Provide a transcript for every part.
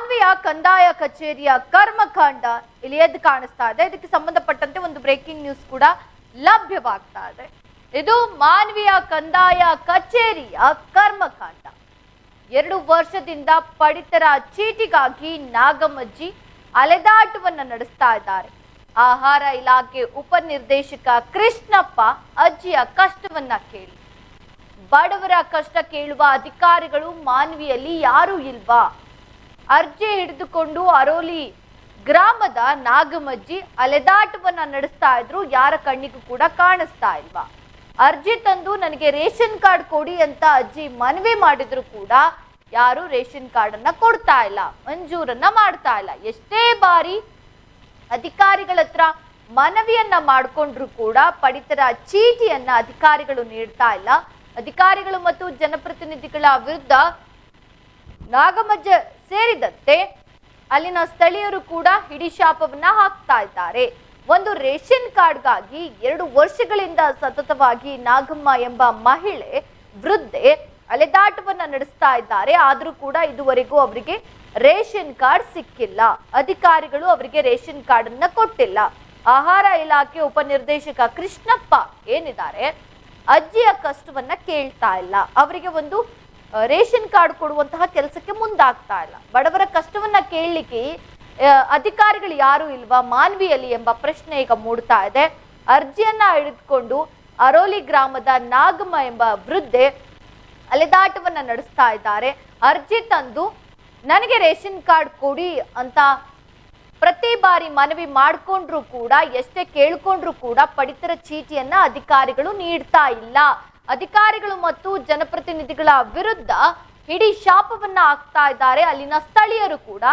ಮಾನ್ವಿಯ ಕಂದಾಯ ಕಚೇರಿಯ ಕರ್ಮಕಾಂಡ ಇಲ್ಲಿ ಎದ್ದು ಕಾಣಿಸ್ತಾ ಇದೆ. ಇದಕ್ಕೆ ಸಂಬಂಧಪಟ್ಟಂತೆ ಒಂದು ಬ್ರೇಕಿಂಗ್ ನ್ಯೂಸ್ ಕೂಡ ಲಭ್ಯವಾಗ್ತಾ ಇದೆ. ಇದು ಮಾನ್ವಿಯ ಕಂದಾಯ ಕಚೇರಿಯ ಕರ್ಮಕಾಂಡ. ಎರಡು ವರ್ಷದಿಂದ ಪಡಿತರ ಚೀಟಿಗಾಗಿ ನಾಗಮಜ್ಜಿ ಅಲೆದಾಟವನ್ನ ನಡೆಸ್ತಾ ಇದ್ದಾರೆ. ಆಹಾರ ಇಲಾಖೆ ಉಪನಿರ್ದೇಶಕ ಕೃಷ್ಣಪ್ಪ ಅಜ್ಜಿಯ ಕಷ್ಟವನ್ನ ಕೇಳಿ. ಬಡವರ ಕಷ್ಟ ಕೇಳುವ ಅಧಿಕಾರಿಗಳು ಮಾನ್ವಿಯಲ್ಲಿ ಯಾರೂ ಇಲ್ವಾ? ಅರ್ಜಿ ಹಿಡಿದುಕೊಂಡು ಅರೋಲಿ ಗ್ರಾಮದ ನಾಗಮಜ್ಜಿ ಅಲೆದಾಟವನ್ನ ನಡೆಸ್ತಾ ಇದ್ರು. ಯಾರ ಕಣ್ಣಿಗೂ ಕೂಡ ಕಾಣಿಸ್ತಾ ಇಲ್ವಾ? ಅರ್ಜಿ ತಂದು ನನಗೆ ರೇಷನ್ ಕಾರ್ಡ್ ಕೊಡಿ ಅಂತ ಅಜ್ಜಿ ಮನವಿ ಮಾಡಿದ್ರು ಕೂಡ ಯಾರು ರೇಷನ್ ಕಾರ್ಡ್ ಅನ್ನ ಕೊಡ್ತಾ ಇಲ್ಲ, ಮಂಜೂರನ್ನ ಮಾಡ್ತಾ ಇಲ್ಲ. ಎಷ್ಟೇ ಬಾರಿ ಅಧಿಕಾರಿಗಳ ಹತ್ರ ಮನವಿಯನ್ನ ಮಾಡಿಕೊಂಡ್ರು ಕೂಡ ಪಡಿತರ ಚೀಟಿಯನ್ನ ಅಧಿಕಾರಿಗಳು ನೀಡ್ತಾ ಇಲ್ಲ. ಅಧಿಕಾರಿಗಳು ಮತ್ತು ಜನಪ್ರತಿನಿಧಿಗಳ ವಿರುದ್ಧ ನಾಗಮಜ್ಜ ಸೇರಿದಂತೆ ಅಲ್ಲಿನ ಸ್ಥಳೀಯರು ಕೂಡ ಹಿಡಿಶಾಪವನ್ನ ಹಾಕ್ತಾ ಇದ್ದಾರೆ. ಒಂದು ರೇಷನ್ ಕಾರ್ಡ್ಗಾಗಿ ಎರಡು ವರ್ಷಗಳಿಂದ ಸತತವಾಗಿ ನಾಗಮ್ಮ ಎಂಬ ಮಹಿಳೆ ವೃದ್ಧೆ ಅಲೆದಾಟವನ್ನ ನಡೆಸ್ತಾ ಇದ್ದಾರೆ. ಆದರೂ ಕೂಡ ಇದುವರೆಗೂ ಅವರಿಗೆ ರೇಷನ್ ಕಾರ್ಡ್ ಸಿಕ್ಕಿಲ್ಲ. ಅಧಿಕಾರಿಗಳು ಅವರಿಗೆ ರೇಷನ್ ಕಾರ್ಡ್ ಅನ್ನ ಕೊಟ್ಟಿಲ್ಲ. ಆಹಾರ ಇಲಾಖೆ ಉಪನಿರ್ದೇಶಕ ಕೃಷ್ಣಪ್ಪ ಏನಿದ್ದಾರೆ ಅಜ್ಜಿಯ ಕಷ್ಟವನ್ನ ಕೇಳ್ತಾ ಇಲ್ಲ. ಅವರಿಗೆ ಒಂದು ರೇಷನ್ ಕಾರ್ಡ್ ಕೊಡುವಂತಹ ಕೆಲಸಕ್ಕೆ ಮುಂದಾಗ್ತಾ ಇಲ್ಲ. ಬಡವರ ಕಷ್ಟವನ್ನ ಕೇಳಲಿಕ್ಕೆ ಅಧಿಕಾರಿಗಳು ಯಾರು ಇಲ್ವಾ ಮಾನ್ವಿಯಲ್ಲಿ ಎಂಬ ಪ್ರಶ್ನೆ ಈಗ ಮೂಡ್ತಾ ಇದೆ. ಅರ್ಜಿಯನ್ನ ಹಿಡಿದುಕೊಂಡು ಅರೋಲಿ ಗ್ರಾಮದ ನಾಗಮ್ಮ ಎಂಬ ವೃದ್ಧೆ ಅಲೆದಾಟವನ್ನ ನಡೆಸ್ತಾ ಇದ್ದಾರೆ. ಅರ್ಜಿ ತಂದು ನನಗೆ ರೇಷನ್ ಕಾರ್ಡ್ ಕೊಡಿ ಅಂತ ಪ್ರತಿ ಬಾರಿ ಮನವಿ ಮಾಡಿಕೊಂಡ್ರು ಕೂಡ, ಎಷ್ಟೇ ಕೇಳ್ಕೊಂಡ್ರು ಕೂಡ ಪಡಿತರ ಚೀಟಿಯನ್ನ ಅಧಿಕಾರಿಗಳು ನೀಡ್ತಾ ಇಲ್ಲ. ಅಧಿಕಾರಿಗಳು ಮತ್ತು ಜನಪ್ರತಿನಿಧಿಗಳ ವಿರುದ್ಧ ಹಿಡಿ ಶಾಪವನ್ನ ಹಾಕ್ತಾ ಇದ್ದಾರೆ. ಅಲ್ಲಿನ ಸ್ಥಳೀಯರು ಕೂಡ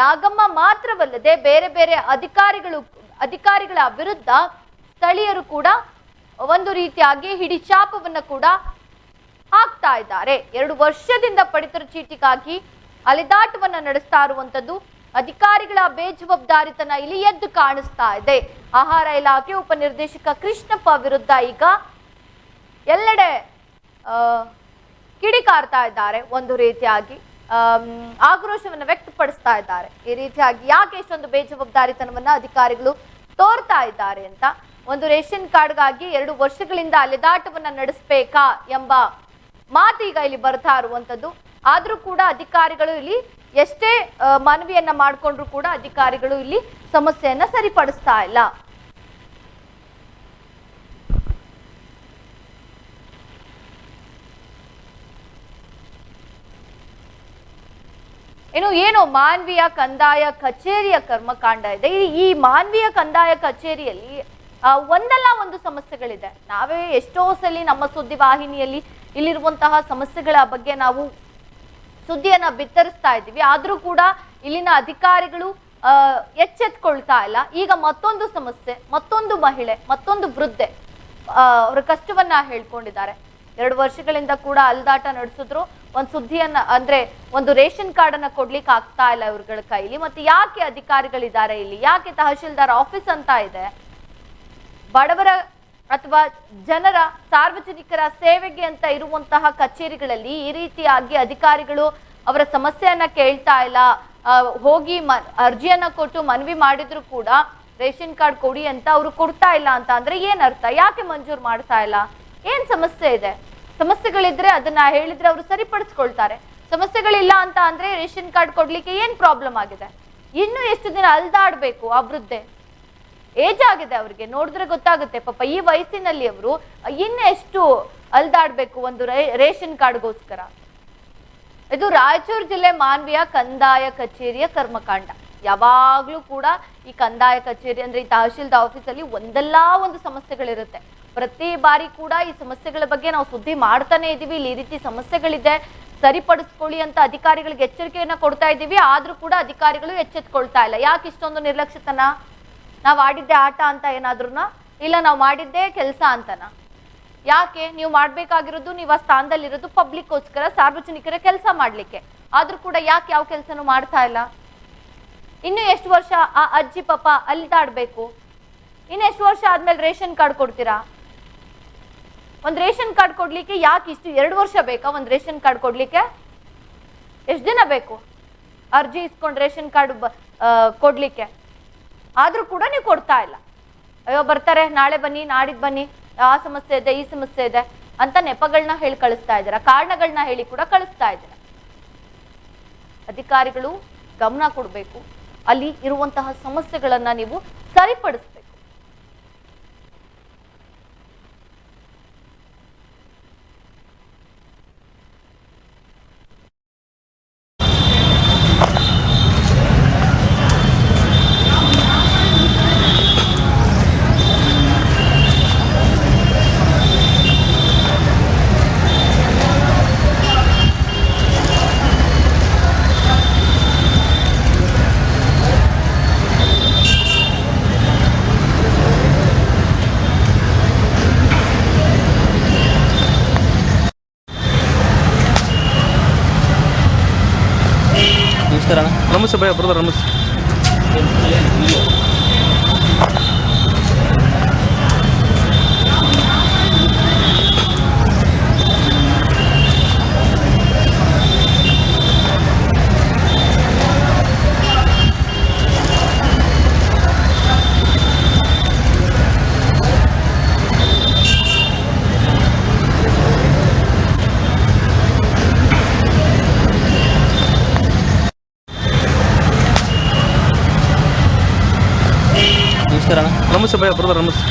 ನಾಗಮ್ಮ ಮಾತ್ರವಲ್ಲದೆ ಬೇರೆ ಬೇರೆ ಅಧಿಕಾರಿಗಳು, ಅಧಿಕಾರಿಗಳ ವಿರುದ್ಧ ಸ್ಥಳೀಯರು ಕೂಡ ಒಂದು ರೀತಿಯಾಗಿ ಹಿಡಿ ಶಾಪವನ್ನು ಕೂಡ ಹಾಕ್ತಾ ಇದ್ದಾರೆ. ಎರಡು ವರ್ಷದಿಂದ ಪಡಿತರ ಚೀಟಿಗಾಗಿ ಅಲೆದಾಟವನ್ನ ನಡೆಸ್ತಾ ಇರುವಂತದ್ದು ಅಧಿಕಾರಿಗಳ ಬೇಜವಾಬ್ದಾರಿತನ ಇಲ್ಲಿ ಎದ್ದು ಕಾಣಿಸ್ತಾ ಇದೆ. ಆಹಾರ ಇಲಾಖೆ ಉಪನಿರ್ದೇಶಕ ಕೃಷ್ಣಪ್ಪ ವಿರುದ್ಧ ಈಗ ಎಲ್ಲೆಡೆ ಕಿಡಿಕಾರ್ತಾ ಇದ್ದಾರೆ ಒಂದು ರೀತಿಯಾಗಿ. ಆಕ್ರೋಶವನ್ನು ವ್ಯಕ್ತಪಡಿಸ್ತಾ ಇದ್ದಾರೆ. ಈ ರೀತಿಯಾಗಿ ಯಾಕೆ ಇಷ್ಟೊಂದು ಬೇಜವಾಬ್ದಾರಿತನವನ್ನು ಅಧಿಕಾರಿಗಳು ತೋರ್ತಾ ಇದ್ದಾರೆ ಅಂತ. ಒಂದು ರೇಷನ್ ಕಾರ್ಡ್ಗಾಗಿ ಎರಡು ವರ್ಷಗಳಿಂದ ಅಲೆದಾಟವನ್ನ ನಡೆಸಬೇಕಾ ಎಂಬ ಮಾತೀಗ ಇಲ್ಲಿ ಬರ್ತಾ ಇರುವಂಥದ್ದು. ಆದರೂ ಕೂಡ ಅಧಿಕಾರಿಗಳು ಇಲ್ಲಿ ಎಷ್ಟೇ ಮನವಿಯನ್ನ ಮಾಡಿಕೊಂಡ್ರು ಕೂಡ ಅಧಿಕಾರಿಗಳು ಇಲ್ಲಿ ಸಮಸ್ಯೆಯನ್ನ ಸರಿಪಡಿಸ್ತಾ ಇಲ್ಲ. ಇನ್ನು ಏನು ಮಾನವೀಯ ಕಂದಾಯ ಕಚೇರಿಯ ಕರ್ಮಕಾಂಡ ಇದೆ? ಈ- ಮಾನವೀಯ ಕಂದಾಯ ಕಚೇರಿಯಲ್ಲಿ ಒಂದಲ್ಲ ಒಂದು ಸಮಸ್ಯೆಗಳಿದೆ. ನಾವೇ ಎಷ್ಟೋ ಸಲ ನಮ್ಮ ಸುದ್ದಿ ವಾಹಿನಿಯಲ್ಲಿ ಇಲ್ಲಿರುವಂತಹ ಸಮಸ್ಯೆಗಳ ಬಗ್ಗೆ ನಾವು ಸುದ್ದಿಯನ್ನ ಬಿತ್ತರಿಸ್ತಾ ಇದ್ದೀವಿ. ಆದರೂ ಕೂಡ ಇಲ್ಲಿನ ಅಧಿಕಾರಿಗಳು ಎಚ್ಚೆತ್ಕೊಳ್ತಾ ಇಲ್ಲ. ಈಗ ಮತ್ತೊಂದು ಸಮಸ್ಯೆ, ಮತ್ತೊಂದು ಮಹಿಳೆ, ಮತ್ತೊಂದು ವೃದ್ಧೆ ಅವರ ಕಷ್ಟವನ್ನ ಹೇಳ್ಕೊಂಡಿದ್ದಾರೆ. ಎರಡು ವರ್ಷಗಳಿಂದ ಕೂಡ ಅಲ್ದಾಟ ನಡೆಸಿದ್ರು. ಒಂದು ಸುದ್ದಿಯನ್ನ, ಅಂದ್ರೆ ಒಂದು ರೇಷನ್ ಕಾರ್ಡ್ ಅನ್ನ ಕೊಡ್ಲಿಕ್ಕೆ ಆಗ್ತಾ ಇಲ್ಲ ಇವ್ರಗಳ ಕೈಲಿ. ಮತ್ತೆ ಯಾಕೆ ಅಧಿಕಾರಿಗಳಿದ್ದಾರೆ ಇಲ್ಲಿ? ಯಾಕೆ ತಹಶೀಲ್ದಾರ್ ಆಫೀಸ್ ಅಂತ ಇದೆ? ಬಡವರ ಅಥವಾ ಜನರ ಸಾರ್ವಜನಿಕರ ಸೇವೆಗೆ ಅಂತ ಇರುವಂತಹ ಕಚೇರಿಗಳಲ್ಲಿ ಈ ರೀತಿಯಾಗಿ ಅಧಿಕಾರಿಗಳು ಅವರ ಸಮಸ್ಯೆಯನ್ನ ಕೇಳ್ತಾ ಇಲ್ಲ. ಹೋಗಿ ಮ, ಅರ್ಜಿಯನ್ನ ಕೊಟ್ಟು ಮನವಿ ಮಾಡಿದ್ರು ಕೂಡ ರೇಷನ್ ಕಾರ್ಡ್ ಕೊಡಿ ಅಂತ ಅವರು ಕೊಡ್ತಾ ಇಲ್ಲ ಅಂತ. ಅಂದ್ರೆ ಏನರ್ಥ ಯಾಕೆ ಮಂಜೂರು ಮಾಡ್ತಾ ಇಲ್ಲ? ಏನ್ ಸಮಸ್ಯೆ ಇದೆ? ಸಮಸ್ಯೆಗಳಿದ್ರೆ ಅದನ್ನ ಹೇಳಿದ್ರೆ ಅವರು ಸರಿಪಡಿಸ್ಕೊಳ್ತಾರೆ. ಸಮಸ್ಯೆಗಳಿಲ್ಲ ಅಂತ ಅಂದ್ರೆ ರೇಷನ್ ಕಾರ್ಡ್ ಕೊಡ್ಲಿಕ್ಕೆ ಏನ್ ಪ್ರಾಬ್ಲಮ್ ಆಗಿದೆ? ಇನ್ನು ಎಷ್ಟು ದಿನ ಅಲ್ದಾಡ್ಬೇಕು ಆ ವೃದ್ಧೆ? ಏಜ್ ಆಗಿದೆ ಅವ್ರಿಗೆ, ನೋಡಿದ್ರೆ ಗೊತ್ತಾಗುತ್ತೆ. ಪಾಪ ಈ ವಯಸ್ಸಿನಲ್ಲಿ ಅವರು ಇನ್ನೆಷ್ಟು ಅಲ್ದಾಡ್ಬೇಕು ಒಂದು ರೇಷನ್ ಕಾರ್ಡ್ಗೋಸ್ಕರ? ಇದು ರಾಯಚೂರು ಜಿಲ್ಲೆ ಮಾನ್ವಿಯ ಕಂದಾಯ ಕಚೇರಿಯ ಕರ್ಮಕಾಂಡ. ಯಾವಾಗ್ಲೂ ಕೂಡ ಈ ಕಂದಾಯ ಕಚೇರಿ ಅಂದ್ರೆ ಈ ತಹಶೀಲ್ದಾರ್ ಆಫೀಸಲ್ಲಿ ಒಂದಲ್ಲ ಒಂದು ಸಮಸ್ಯೆಗಳಿರುತ್ತೆ. ಪ್ರತಿ ಬಾರಿ ಕೂಡ ಈ ಸಮಸ್ಯೆಗಳ ಬಗ್ಗೆ ನಾವು ಸುದ್ದಿ ಮಾಡ್ತಾನೆ ಇದೀವಿ. ಇಲ್ಲಿ ಈ ರೀತಿ ಸಮಸ್ಯೆಗಳಿದೆ. ಸರಿಪಡಿಸ್ಕೊಳ್ಳಿ ಅಂತ ಅಧಿಕಾರಿಗಳಿಗೆ ಎಚ್ಚರಿಕೆಯನ್ನ ಕೊಡ್ತಾ ಇದ್ದೀವಿ ಆದ್ರೂ ಕೂಡ ಅಧಿಕಾರಿಗಳು ಎಚ್ಚೆತ್ಕೊಳ್ತಾ ಇಲ್ಲ. ಯಾಕೆ ಇಷ್ಟೊಂದು ನಿರ್ಲಕ್ಷ್ಯತನ? ನಾವು ಆಡಿದ್ದೆ ಆಟ ಅಂತ ಏನಾದ್ರೂ ಇಲ್ಲ, ನಾವು ಮಾಡಿದ್ದೆ ಕೆಲಸ ಅಂತನಾ? ಯಾಕೆ? ನೀವು ಮಾಡ್ಬೇಕಾಗಿರೋದು ನೀವು ಆ ಸ್ಥಾನದಲ್ಲಿರೋದು ಪಬ್ಲಿಕ್ಗೋಸ್ಕರ ಸಾರ್ವಜನಿಕರ ಕೆಲಸ ಮಾಡ್ಲಿಕ್ಕೆ. ಆದ್ರೂ ಕೂಡ ಯಾಕೆ ಯಾವ ಕೆಲಸನೂ ಮಾಡ್ತಾ ಇಲ್ಲ? ಇನ್ನು ಎಷ್ಟು ವರ್ಷ ಆ ಅಜ್ಜಿ ಪಾಪ ಅಲ್ಲಿದಾಡ್ಬೇಕು ಇನ್ನು ಎಷ್ಟು ವರ್ಷ ಆದ್ಮೇಲೆ ರೇಷನ್ ಕಾರ್ಡ್ ಕೊಡ್ತೀರಾ? ಒಂದ್ ರೇಷನ್ ಕಾರ್ಡ್ ಕೊಡ್ಲಿಕ್ಕೆ ಯಾಕೆ ಇಷ್ಟು ಎರಡು ವರ್ಷ ಬೇಕಾ ಒಂದ್ ರೇಷನ್ ಕಾರ್ಡ್ ಕೊಡ್ಲಿಕ್ಕೆ? ಎಷ್ಟು ದಿನ ಬೇಕು ಅರ್ಜಿ ಇಸ್ಕೊಂಡು ರೇಷನ್ ಕಾರ್ಡ್ ಕೊಡ್ಲಿಕ್ಕೆ? ಆದ್ರೂ ಕೂಡ ನೀವು ಕೊಡ್ತಾ ಇಲ್ಲ. ಅಯ್ಯೋ, ಬರ್ತಾರೆ, ನಾಳೆ ಬನ್ನಿ, ನಾಡಿದ್ ಬನ್ನಿ, ಆ ಸಮಸ್ಯೆ ಇದೆ, ಈ ಸಮಸ್ಯೆ ಇದೆ ಅಂತ ನೆಪಗಳನ್ನ ಹೇಳಿ ಕಳಿಸ್ತಾ ಇದ್ದೀರಾ? ಕಾರಣಗಳನ್ನ ಹೇಳಿ ಕೂಡ ಕಳಿಸ್ತಾ ಇದ್ದೀರಾ? ಅಧಿಕಾರಿಗಳು ಗಮನ ಕೊಡಬೇಕು. ಅಲ್ಲಿ ಇರುವಂತಹ ಸಮಸ್ಯೆಗಳನ್ನ ನೀವು ಸರಿಪಡಿಸ್ಬೇಕು ಅಣ್ಣ ನಮಸ್ತೆ ಭಯ ಅಣ್ಣ ನಮಸ್ತೆ ಭಯ ಬ್ರದರ್ ನಮಸ್ತೆ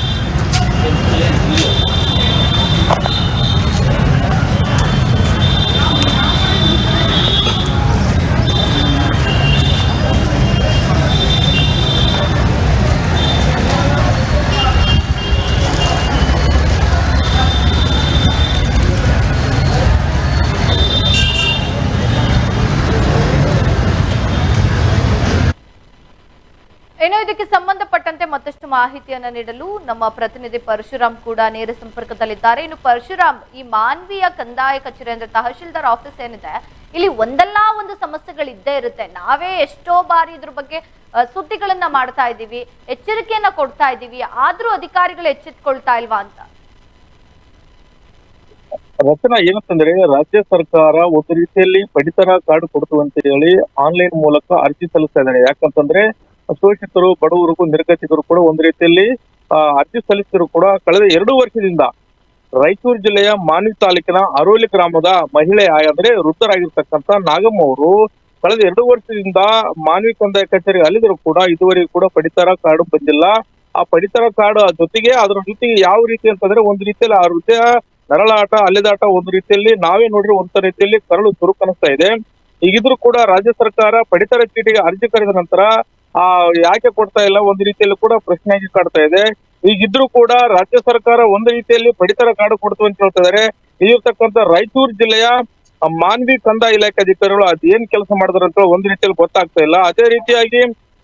ಏನೋ ಇದಕ್ಕೆ ಸಂಬಂಧಪಟ್ಟಂತೆ ಮತ್ತಷ್ಟು ಮಾಹಿತಿಯನ್ನ ನೀಡಲು ನಮ್ಮ ಪ್ರತಿನಿಧಿ ಪರಶುರಾಮ್ ಕೂಡ ನೇರ ಸಂಪರ್ಕದಲ್ಲಿದ್ದಾರೆ. ಇನ್ನು ಪರಶುರಾಮ್, ಈ ಮಾನವೀಯ ಕಂದಾಯ ಕಚೇರಿ ಅಂದ್ರೆ ತಹಶೀಲ್ದಾರ್ ಆಫೀಸ್ ಏನಿದೆ, ಇಲ್ಲಿ ಒಂದಲ್ಲ ಒಂದು ಸಮಸ್ಯೆಗಳು ಇದ್ದೇ ಇರುತ್ತೆ. ನಾವೇ ಎಷ್ಟೋ ಬಾರಿ ಇದ್ರ ಬಗ್ಗೆ ಸುದ್ದಿಗಳನ್ನ ಮಾಡ್ತಾ ಇದ್ದೀವಿ, ಎಚ್ಚರಿಕೆಯನ್ನ ಕೊಡ್ತಾ ಇದ್ದೀವಿ, ಆದ್ರೂ ಅಧಿಕಾರಿಗಳು ಎಚ್ಚೆತ್ಕೊಳ್ತಾ ಇಲ್ವಾ ಅಂತ? ರಚನಾ ಏನಂತಂದ್ರೆ, ರಾಜ್ಯ ಸರ್ಕಾರ ಒಂದು ರೀತಿಯಲ್ಲಿ ಪಡಿತರ ಕಾರ್ಡ್ ಕೊಡ್ತು ಅಂತ ಹೇಳಿ ಆನ್ಲೈನ್ ಮೂಲಕ ಅರ್ಜಿ ಸಲ್ಲಿಸ್ತಾ ಇದ್ದಾರೆ ಯಾಕಂತಂದ್ರೆ ಶೋಷಿತರು ಬಡವರಿಗೂ ನಿರ್ಗತಿಕರು ಕೂಡ ಒಂದು ರೀತಿಯಲ್ಲಿ ಅರ್ಜಿ ಸಲ್ಲಿಸಿದ್ರು ಕೂಡ ಕಳೆದ ಎರಡು ವರ್ಷದಿಂದ. ರಾಯಚೂರು ಜಿಲ್ಲೆಯ ಮಾನ್ವಿ ತಾಲೂಕಿನ ಅರೋಲಿ ಗ್ರಾಮದ ಮಹಿಳೆ ಅಂದ್ರೆ ವೃದ್ಧರಾಗಿರ್ತಕ್ಕಂಥ ನಾಗಮ್ಮ ಅವರು ಕಳೆದ ಎರಡು ವರ್ಷದಿಂದ ಮಾನವಿ ಕಂದಾಯ ಕಚೇರಿ ಅಲ್ಲಿದ್ರು ಕೂಡ ಇದುವರೆಗೂ ಕೂಡ ಪಡಿತರ ಕಾರ್ಡ್ ಬಂದಿಲ್ಲ. ಆ ಪಡಿತರ ಕಾರ್ಡ್ ಜೊತೆಗೆ ಅದರ ಜೊತೆಗೆ ಯಾವ ರೀತಿ ಅಂತಂದ್ರೆ ಒಂದು ರೀತಿಯಲ್ಲಿ ಆ ವೃದ್ಧ ನರಳಾಟ, ಅಲೆದಾಟ ಒಂದು ರೀತಿಯಲ್ಲಿ ನಾವೇ ನೋಡ್ರಿ ಒಂದ್ ರೀತಿಯಲ್ಲಿ ಕರಳು ಚುರುಕನಿಸ್ತಾ ಇದೆ. ಈಗಿದ್ರು ಕೂಡ ರಾಜ್ಯ ಸರ್ಕಾರ ಪಡಿತರ ಚೀಟಿಗೆ ಅರ್ಜಿ ಕರೆದ ನಂತರ ಆ, ಯಾಕೆ ಕೊಡ್ತಾ ಇಲ್ಲ? ಒಂದು ರೀತಿಯಲ್ಲಿ ಕೂಡ ಪ್ರಶ್ನೆಯಾಗಿ ಕಾಡ್ತಾ ಇದೆ. ಈಗಿದ್ರು ಕೂಡ ರಾಜ್ಯ ಸರ್ಕಾರ ಒಂದು ರೀತಿಯಲ್ಲಿ ಪಡಿತರ ಕಾರ್ಡ್ ಕೊಡ್ತು ಅಂತ ಹೇಳ್ತಾ ಇದಾರೆ. ಇಲ್ಲಿರ್ತಕ್ಕಂಥ ರಾಯಚೂರು ಜಿಲ್ಲೆಯ ಮಾನವಿ ಕಂದಾಯ ಇಲಾಖೆ ಅಧಿಕಾರಿಗಳು ಅದೇನ್ ಕೆಲಸ ಮಾಡಿದ್ರು ಅಂತ ಒಂದು ರೀತಿಯಲ್ಲಿ ಗೊತ್ತಾಗ್ತಾ ಇಲ್ಲ. ಅದೇ ರೀತಿಯಾಗಿ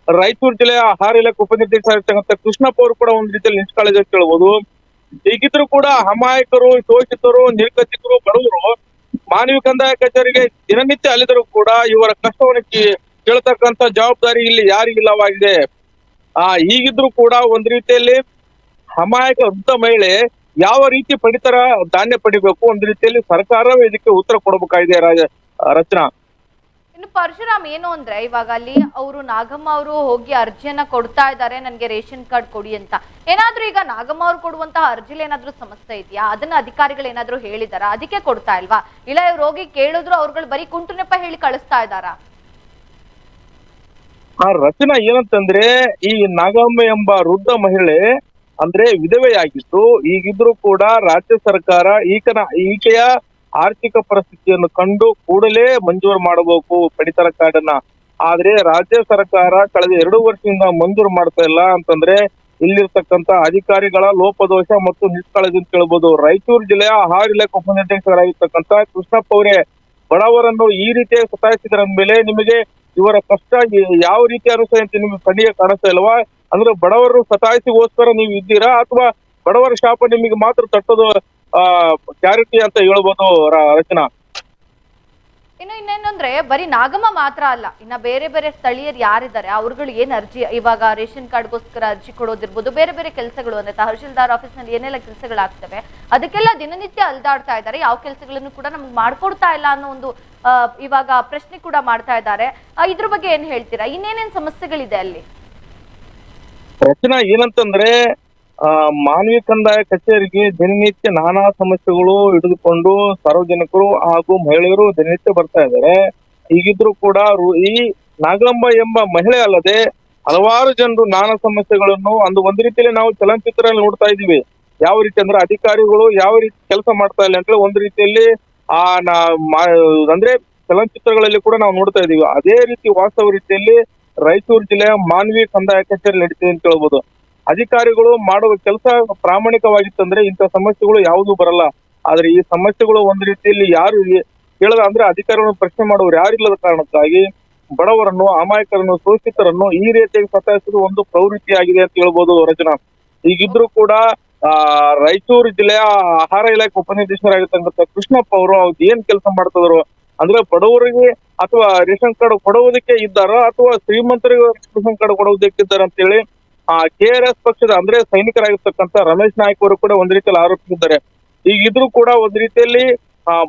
ರಾಯಚೂರು ಜಿಲ್ಲೆಯ ಆಹಾರ ಇಲಾಖೆ ಉಪನಿರ್ದೇಶಕರಾಗಿರ್ತಕ್ಕಂಥ ಕೃಷ್ಣಪ್ಪ ಅವರು ಕೂಡ ಒಂದು ರೀತಿಯಲ್ಲಿ ನಿಷ್ಕಾಳಜಿ ಅಂತ ಹೇಳ್ಬೋದು. ಈಗಿದ್ರು ಕೂಡ ಅಮಾಯಕರು, ಶೋಷಿತರು, ನಿರ್ಗತಿಕರು, ಬಡವರು ಮಾನವಿ ಕಂದಾಯ ಕಚೇರಿಗೆ ದಿನನಿತ್ಯ ಅಲ್ಲಿದ್ರು ಕೂಡ ಇವರ ಕಷ್ಟವನ್ನು ಕೇಳ್ತಕ್ಕಂತ ಜವಾಬ್ದಾರಿ ಇಲ್ಲಿ ಯಾರಿಗಿಲ್ಲವಾಗಿದೆ ಆ, ಈಗಿದ್ರು ಕೂಡ ಒಂದ್ ರೀತಿಯಲ್ಲಿ ಅಮಾಯಕ ವೃದ್ಧ ಮಹಿಳೆ ಯಾವ ರೀತಿ ಪಡಿತರ ಧಾನ್ಯ ಪಡಿಬೇಕು? ಒಂದ್ ರೀತಿಯಲ್ಲಿ ಸರ್ಕಾರವೇ ಇದಕ್ಕೆ ಉತ್ತರ ಕೊಡಬೇಕಾಗಿದೆ ರಾಜ ರಚನಾ ಇನ್ನು ಪರಶುರಾಮ್, ಏನು ಅಂದ್ರೆ ಇವಾಗ ಅಲ್ಲಿ ಅವರು ನಾಗಮ್ಮ ಅವರು ಹೋಗಿ ಅರ್ಜಿಯನ್ನ ಕೊಡ್ತಾ ಇದ್ದಾರೆ, ನನಗೆ ರೇಷನ್ ಕಾರ್ಡ್ ಕೊಡಿ ಅಂತ. ಏನಾದ್ರೂ ಈಗ ನಾಗಮ್ಮ ಅವ್ರು ಕೊಡುವಂತಹ ಅರ್ಜಿಲಿ ಏನಾದ್ರೂ ಸಮಸ್ಯೆ ಇದೆಯಾ? ಅದನ್ನ ಅಧಿಕಾರಿಗಳು ಏನಾದ್ರೂ ಹೇಳಿದಾರ? ಅದಕ್ಕೆ ಕೊಡ್ತಾ ಇಲ್ವಾ? ಇಲ್ಲ ಇವ್ರು ಹೋಗಿ ಕೇಳಿದ್ರು ಅವ್ರುಗಳು ಬರೀ ಕುಂಟು ಹೇಳಿ ಕಳಿಸ್ತಾ ಇದ್ದಾರಾ? ಆ ರಚನಾ ಏನಂತಂದ್ರೆ ಈ ನಾಗಮ್ಮ ಎಂಬ ವೃದ್ಧ ಮಹಿಳೆ ಅಂದ್ರೆ ವಿಧವೆಯಾಗಿದ್ದು, ಈಗಿದ್ರು ಕೂಡ ರಾಜ್ಯ ಸರ್ಕಾರ ಈಕನ, ಈಕೆಯ ಆರ್ಥಿಕ ಪರಿಸ್ಥಿತಿಯನ್ನು ಕಂಡು ಕೂಡಲೇ ಮಂಜೂರು ಮಾಡಬೇಕು ಪಡಿತರ ಕಾರ್ಡನ್ನ ಆದ್ರೆ ರಾಜ್ಯ ಸರ್ಕಾರ ಕಳೆದ ಎರಡು ವರ್ಷದಿಂದ ಮಂಜೂರು ಮಾಡ್ತಾ ಇಲ್ಲ ಅಂತಂದ್ರೆ ಇಲ್ಲಿರ್ತಕ್ಕಂತ ಅಧಿಕಾರಿಗಳ ಲೋಪದೋಷ ಮತ್ತು ನಿಷ್ಕಾಳಜಿ ಅಂತ ಹೇಳ್ಬೋದು. ರಾಯಚೂರು ಜಿಲ್ಲೆಯ ಆಹಾರ ಇಲಾಖೆ ಉಪನಿರ್ದೇಶಕರಾಗಿರ್ತಕ್ಕಂತ ಕೃಷ್ಣಪ್ಪ ಅವರೇ ಬಡವರನ್ನು ಈ ರೀತಿ ಸತಾಯಿಸಿದ್ರ ಮೇಲೆ ನಿಮಗೆ ಇವರ ಕಷ್ಟ ಯಾವ ರೀತಿ ಅನಿಸ್ತದೆ ಅಂತ ನಿಮ್ಗೆ ಕಣ್ಣಿಗೆ ಕಾಣಿಸ್ತಾ ಇಲ್ವಾ? ಅಂದ್ರೆ ಬಡವರು ಸತಾಯಿಸಿಗೋಸ್ಕರ ನೀವು ಇದ್ದೀರಾ? ಅಥವಾ ಬಡವರ ಶಾಪ ನಿಮಗೆ ಮಾತ್ರ ತಟ್ಟೋದು ಗ್ಯಾರಂಟಿ ಅಂತ ಹೇಳ್ಬೋದು ರಚನಾ? ಇನ್ನು ಇನ್ನೇನಂದ್ರೆ ಬರೀ ನಾಗಮ್ಮ ಮಾತ್ರ ಅಲ್ಲ, ಇನ್ನ ಬೇರೆ ಬೇರೆ ಸ್ಥಳೀಯರು ಯಾರಿದ್ದಾರೆ, ಅವ್ರುಗಳು ಏನ್ ಅರ್ಜಿ, ಇವಾಗ ರೇಷನ್ ಕಾರ್ಡ್ಗೋಸ್ಕರ ಅರ್ಜಿ ಕೊಡೋದಿರ್ಬೋದು, ಬೇರೆ ಬೇರೆ ಕೆಲಸಗಳು, ಅಂದ್ರೆ ತಹಶೀಲ್ದಾರ್ ಆಫೀಸ್ನಲ್ಲಿ ಏನೆಲ್ಲ ಕೆಲಸಗಳಾಗ್ತವೆ, ಅದಕ್ಕೆಲ್ಲ ದಿನನಿತ್ಯ ಅಲ್ದಾಡ್ತಾ ಇದ್ದಾರೆ, ಯಾವ ಕೆಲಸಗಳನ್ನು ಕೂಡ ನಮ್ಗೆ ಮಾಡ್ಕೊಡ್ತಾ ಇಲ್ಲ ಅನ್ನೋ ಒಂದು ಇವಾಗ ಪ್ರಶ್ನೆ ಕೂಡ ಮಾಡ್ತಾ ಇದ್ದಾರೆ. ಇದ್ರ ಬಗ್ಗೆ ಏನ್ ಹೇಳ್ತೀರಾ? ಇನ್ನೇನೇನ್ ಸಮಸ್ಯೆಗಳಿದೆ ಅಲ್ಲಿ? ಏನಂತಂದ್ರೆ ಆ, ಮಾನವೀಯ ಕಂದಾಯ ಕಚೇರಿಗೆ ದಿನನಿತ್ಯ ನಾನಾ ಸಮಸ್ಯೆಗಳು ಹಿಡಿದುಕೊಂಡು ಸಾರ್ವಜನಿಕರು ಹಾಗೂ ಮಹಿಳೆಯರು ದಿನನಿತ್ಯ ಬರ್ತಾ ಇದ್ದಾರೆ. ಈಗಿದ್ರು ಕೂಡ ಈ ನಾಗಲಂಬ ಎಂಬ ಮಹಿಳೆ ಅಲ್ಲದೆ ಹಲವಾರು ಜನರು ನಾನಾ ಸಮಸ್ಯೆಗಳನ್ನು ಒಂದು ಒಂದು ರೀತಿಯಲ್ಲಿ ನಾವು ಚಲನಚಿತ್ರ ನೋಡ್ತಾ ಇದೀವಿ ಯಾವ ರೀತಿ ಅಂದ್ರೆ ಅಧಿಕಾರಿಗಳು ಯಾವ ರೀತಿ ಕೆಲಸ ಮಾಡ್ತಾ ಇಲ್ಲ ಅಂತ ಒಂದು ರೀತಿಯಲ್ಲಿ ಆ, ನಾ ಅಂದ್ರೆ ಚಲನಚಿತ್ರಗಳಲ್ಲಿ ಕೂಡ ನಾವು ನೋಡ್ತಾ ಇದೀವಿ ಅದೇ ರೀತಿ ವಾಸ್ತವ ರೀತಿಯಲ್ಲಿ ರಾಯಚೂರು ಜಿಲ್ಲೆಯ ಮಾನವೀಯ ಕಂದಾಯ ಕಚೇರಿ ನಡೀತಿದೆ ಅಂತ ಹೇಳ್ಬೋದು. ಅಧಿಕಾರಿಗಳು ಮಾಡುವ ಕೆಲಸ ಪ್ರಾಮಾಣಿಕವಾಗಿತ್ತಂದ್ರೆ ಇಂಥ ಸಮಸ್ಯೆಗಳು ಯಾವುದೂ ಬರಲ್ಲ. ಆದ್ರೆ ಈ ಸಮಸ್ಯೆಗಳು ಒಂದು ರೀತಿಯಲ್ಲಿ ಯಾರು ಹೇಳದ ಅಂದ್ರೆ ಅಧಿಕಾರಿಗಳನ್ನು ಪ್ರಶ್ನೆ ಮಾಡುವವರು ಯಾರಿಲ್ಲದ ಕಾರಣಕ್ಕಾಗಿ ಬಡವರನ್ನು, ಅಮಾಯಕರನ್ನು, ಶೋಷಿತರನ್ನು ಈ ರೀತಿಯಾಗಿ ಸತಾಯಿಸುವುದು ಒಂದು ಪ್ರವೃತ್ತಿಯಾಗಿದೆ ಅಂತ ಹೇಳ್ಬೋದು ರಚನಾ. ಈಗಿದ್ರು ಕೂಡ, ಆ, ರಾಯಚೂರು ಜಿಲ್ಲೆಯ ಆಹಾರ ಇಲಾಖೆ ಉಪನಿರ್ದೇಶಕರಾಗಿರ್ತಕ್ಕಂಥ ಕೃಷ್ಣಪ್ಪ ಅವರು ಅವ್ರು ಏನ್ ಕೆಲಸ ಮಾಡ್ತಿದ್ರು? ಅಂದ್ರೆ ಬಡವರಿಗೆ ಅಥವಾ ರೇಷನ್ ಕಾರ್ಡ್ ಕೊಡುವುದಕ್ಕೆ ಇದ್ದಾರೋ ಅಥವಾ ಶ್ರೀಮಂತರಿಗೆ ರೇಷನ್ ಕಾರ್ಡ್ ಕೊಡುವುದಕ್ಕೆ ಅಂತ ಅಂತೇಳಿ ಆ ಕೆ ಆರ್ ಎಸ್ ಪಕ್ಷದ ಅಂದ್ರೆ ಸೈನಿಕರಾಗಿರ್ತಕ್ಕಂಥ ರಮೇಶ್ ನಾಯ್ಕ ಅವರು ಕೂಡ ಒಂದ್ ರೀತಿಯಲ್ಲಿ ಆರೋಪಿಸಿದ್ದಾರೆ. ಈಗಿದ್ರು ಕೂಡ ಒಂದ್ ರೀತಿಯಲ್ಲಿ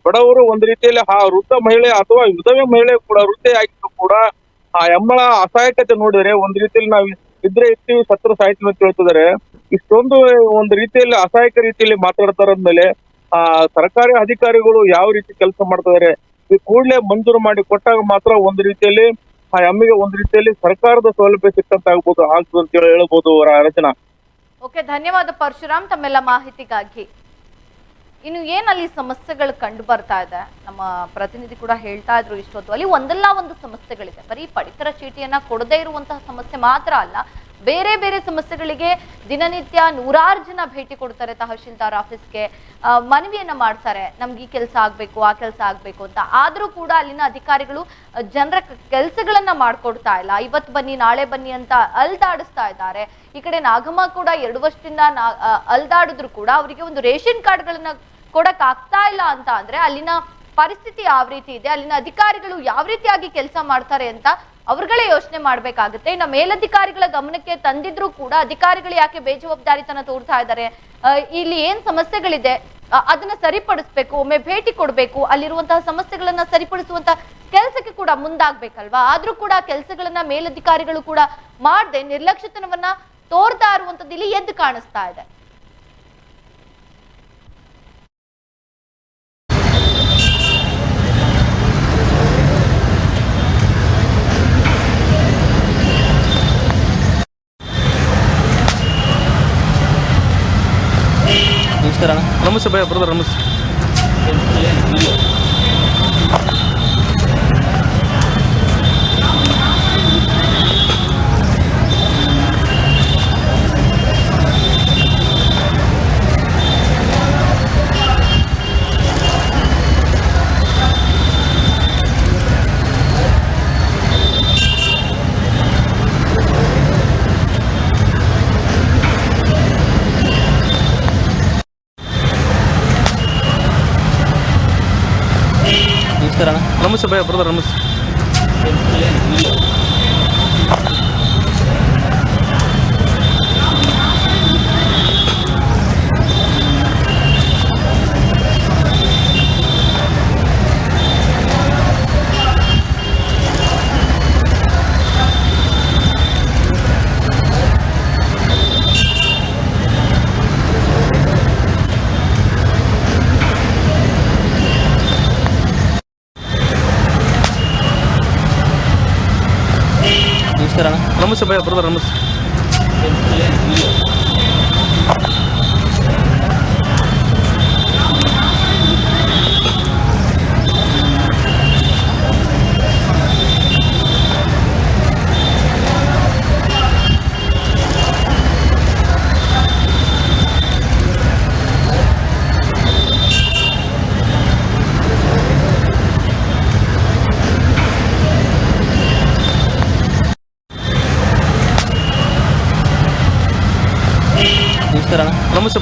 ಬಡವರು ಒಂದ್ ರೀತಿಯಲ್ಲಿ ಆ ವೃದ್ಧ ಮಹಿಳೆ ಅಥವಾ ವಿಧವೆ ಮಹಿಳೆ ಕೂಡ ವೃದ್ಧೆ ಆಗಿದ್ರು ಕೂಡ, ಆ ಎಮ್ಮಳ ಅಸಹಾಯಕತೆ ನೋಡಿದ್ರೆ ಒಂದ್ ರೀತಿಯಲ್ಲಿ ನಾವು ಇದ್ರೆ ಇರ್ತೀವಿ, ಸತ್ರ ಸಾಹಿತ್ಯ ಅಂತ ಹೇಳ್ತಿದ್ದಾರೆ. ಇಷ್ಟೊಂದು ಒಂದು ರೀತಿಯಲ್ಲಿ ಅಸಹಾಯಕ ರೀತಿಯಲ್ಲಿ ಮಾತಾಡ್ತಾರ ಮೇಲೆ ಆ, ಸರ್ಕಾರಿ ಅಧಿಕಾರಿಗಳು ಯಾವ ರೀತಿ ಕೆಲಸ ಮಾಡ್ತಿದ್ದಾರೆ ಈ ಕೂಡಲೇ ಮಂಜೂರು ಮಾಡಿ ಕೊಟ್ಟಾಗ ಮಾತ್ರ ಒಂದು ರೀತಿಯಲ್ಲಿ ಆ ಎಮ್ಮಿಗೆ ಒಂದು ರೀತಿಯಲ್ಲಿ ಸರ್ಕಾರದ ಸೌಲಭ್ಯ ಸಿಕ್ಕಂತ ಆಗ್ಬೋದು ಆಗ್ತದೆ ಅಂತ ಹೇಳಿ ಹೇಳ್ಬೋದು ರಚನಾ. ಓಕೆ, ಧನ್ಯವಾದ ಪರಶುರಾಮ್, ತಮ್ಮೆಲ್ಲ ಮಾಹಿತಿಗಾಗಿ. ಇನ್ನು ಏನಲ್ಲಿ ಸಮಸ್ಯೆಗಳು ಕಂಡು ಬರ್ತಾ ಇದೆ? ನಮ್ಮ ಪ್ರತಿನಿಧಿ ಕೂಡ ಹೇಳ್ತಾ ಇದ್ರು ಇಷ್ಟೊತ್ತು. ಅಲ್ಲಿ ಒಂದಲ್ಲ ಒಂದು ಸಮಸ್ಯೆಗಳಿದೆ. ಬರೀ ಪಡಿತರ ಚೀಟಿಯನ್ನ ಕೊಡದೇ ಇರುವಂತಹ ಸಮಸ್ಯೆ ಮಾತ್ರ ಅಲ್ಲ ಬೇರೆ ಬೇರೆ ಸಮಸ್ಯೆಗಳಿಗೆ ದಿನನಿತ್ಯ ನೂರಾರು ಜನ ಭೇಟಿ ಕೊಡ್ತಾರೆ ತಹಶೀಲ್ದಾರ್ ಆಫೀಸ್ಗೆ. ಮನವಿಯನ್ನು ಮಾಡ್ತಾರೆ. ನಮ್ಗೆ ಈ ಕೆಲಸ ಆಗ್ಬೇಕು, ಆ ಕೆಲಸ ಆಗ್ಬೇಕು ಅಂತ. ಆದ್ರೂ ಕೂಡ ಅಲ್ಲಿನ ಅಧಿಕಾರಿಗಳು ಜನರ ಕೆಲಸಗಳನ್ನ ಮಾಡ್ಕೊಡ್ತಾ ಇಲ್ಲ. ಇವತ್ತು ಬನ್ನಿ, ನಾಳೆ ಬನ್ನಿ ಅಂತ ಅಲ್ದಾಡಿಸ್ತಾ ಇದ್ದಾರೆ. ಈ ಕಡೆ ನಾಗಮ್ಮ ಕೂಡ ಎರಡು ವರ್ಷದಿಂದ ಅಲ್ದಾಡಿದ್ರು ಕೂಡ ಅವರಿಗೆ ಒಂದು ರೇಷನ್ ಕಾರ್ಡ್ಗಳನ್ನ ಕೊಡಕ್ ಆಗ್ತಾ ಇಲ್ಲ ಅಂತ ಅಂದ್ರೆ ಅಲ್ಲಿನ ಪರಿಸ್ಥಿತಿ ಯಾವ ರೀತಿ ಇದೆ, ಅಲ್ಲಿನ ಅಧಿಕಾರಿಗಳು ಯಾವ ರೀತಿಯಾಗಿ ಕೆಲಸ ಮಾಡ್ತಾರೆ ಅಂತ ಅವ್ರುಗಳೇ ಯೋಚನೆ ಮಾಡ್ಬೇಕಾಗುತ್ತೆ. ಇನ್ನು ಮೇಲಧಿಕಾರಿಗಳ ಗಮನಕ್ಕೆ ತಂದಿದ್ರು ಕೂಡ ಅಧಿಕಾರಿಗಳು ಯಾಕೆ ಬೇಜವಾಬ್ದಾರಿತನ ತೋರ್ತಾ ಇದ್ದಾರೆ? ಇಲ್ಲಿ ಏನ್ ಸಮಸ್ಯೆಗಳಿದೆ? ಅದನ್ನ ಸರಿಪಡಿಸ್ಬೇಕು, ಒಮ್ಮೆ ಭೇಟಿ ಕೊಡ್ಬೇಕು, ಅಲ್ಲಿರುವಂತಹ ಸಮಸ್ಯೆಗಳನ್ನ ಸರಿಪಡಿಸುವಂತ ಕೆಲಸಕ್ಕೆ ಕೂಡ ಮುಂದಾಗ್ಬೇಕಲ್ವಾ? ಆದ್ರೂ ಕೂಡ ಕೆಲಸಗಳನ್ನ ಮೇಲಧಿಕಾರಿಗಳು ಕೂಡ ಮಾಡದೆ ನಿರ್ಲಕ್ಷ್ಯತನವನ್ನ ತೋರ್ತಾ ಇರುವಂತದ್ದು ಇಲ್ಲಿ ಎದ್ದು ಕಾಣಿಸ್ತಾ ಇದೆ. ನಮಸ್ತೆ ಭಯ ಬ್ರದರ್ ನಮಸ್ತೆ. ನಮಸ್ತೆ ಭಯ ಬ್ರದರ್ ನಮಸ್ತೆ ಅಣ್ಣ ನಮಸ್ತೆ ಭಯ ಬ್ರದರ್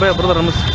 ಅಣ್ಣ ನಮಸ್ತೆ ಭಯ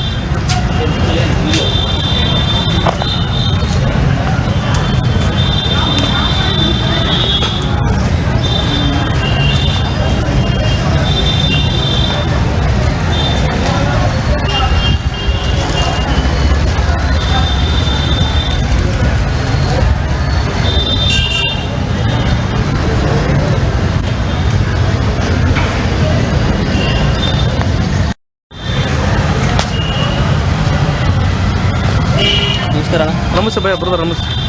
ಬ್ರದರ್ ನಮಸ್ತೆ ನಮಸ್ತೆ ಭಯ ಬ್ರದರ್ ನಮಸ್ತೆ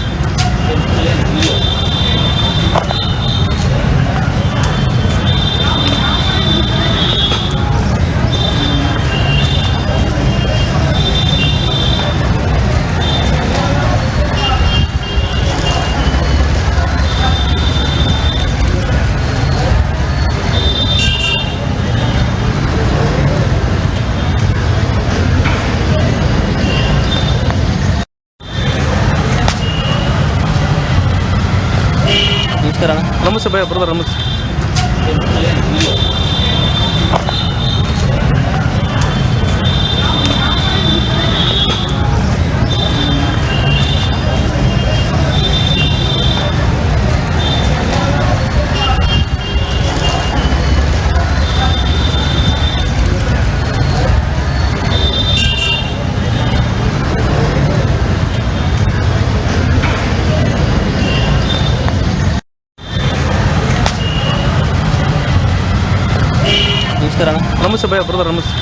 ಅಣ್ಣ ನಮಸ್ತೆ ಭಯ ಬ್ರದರ್ ನಮಸ್ತೆ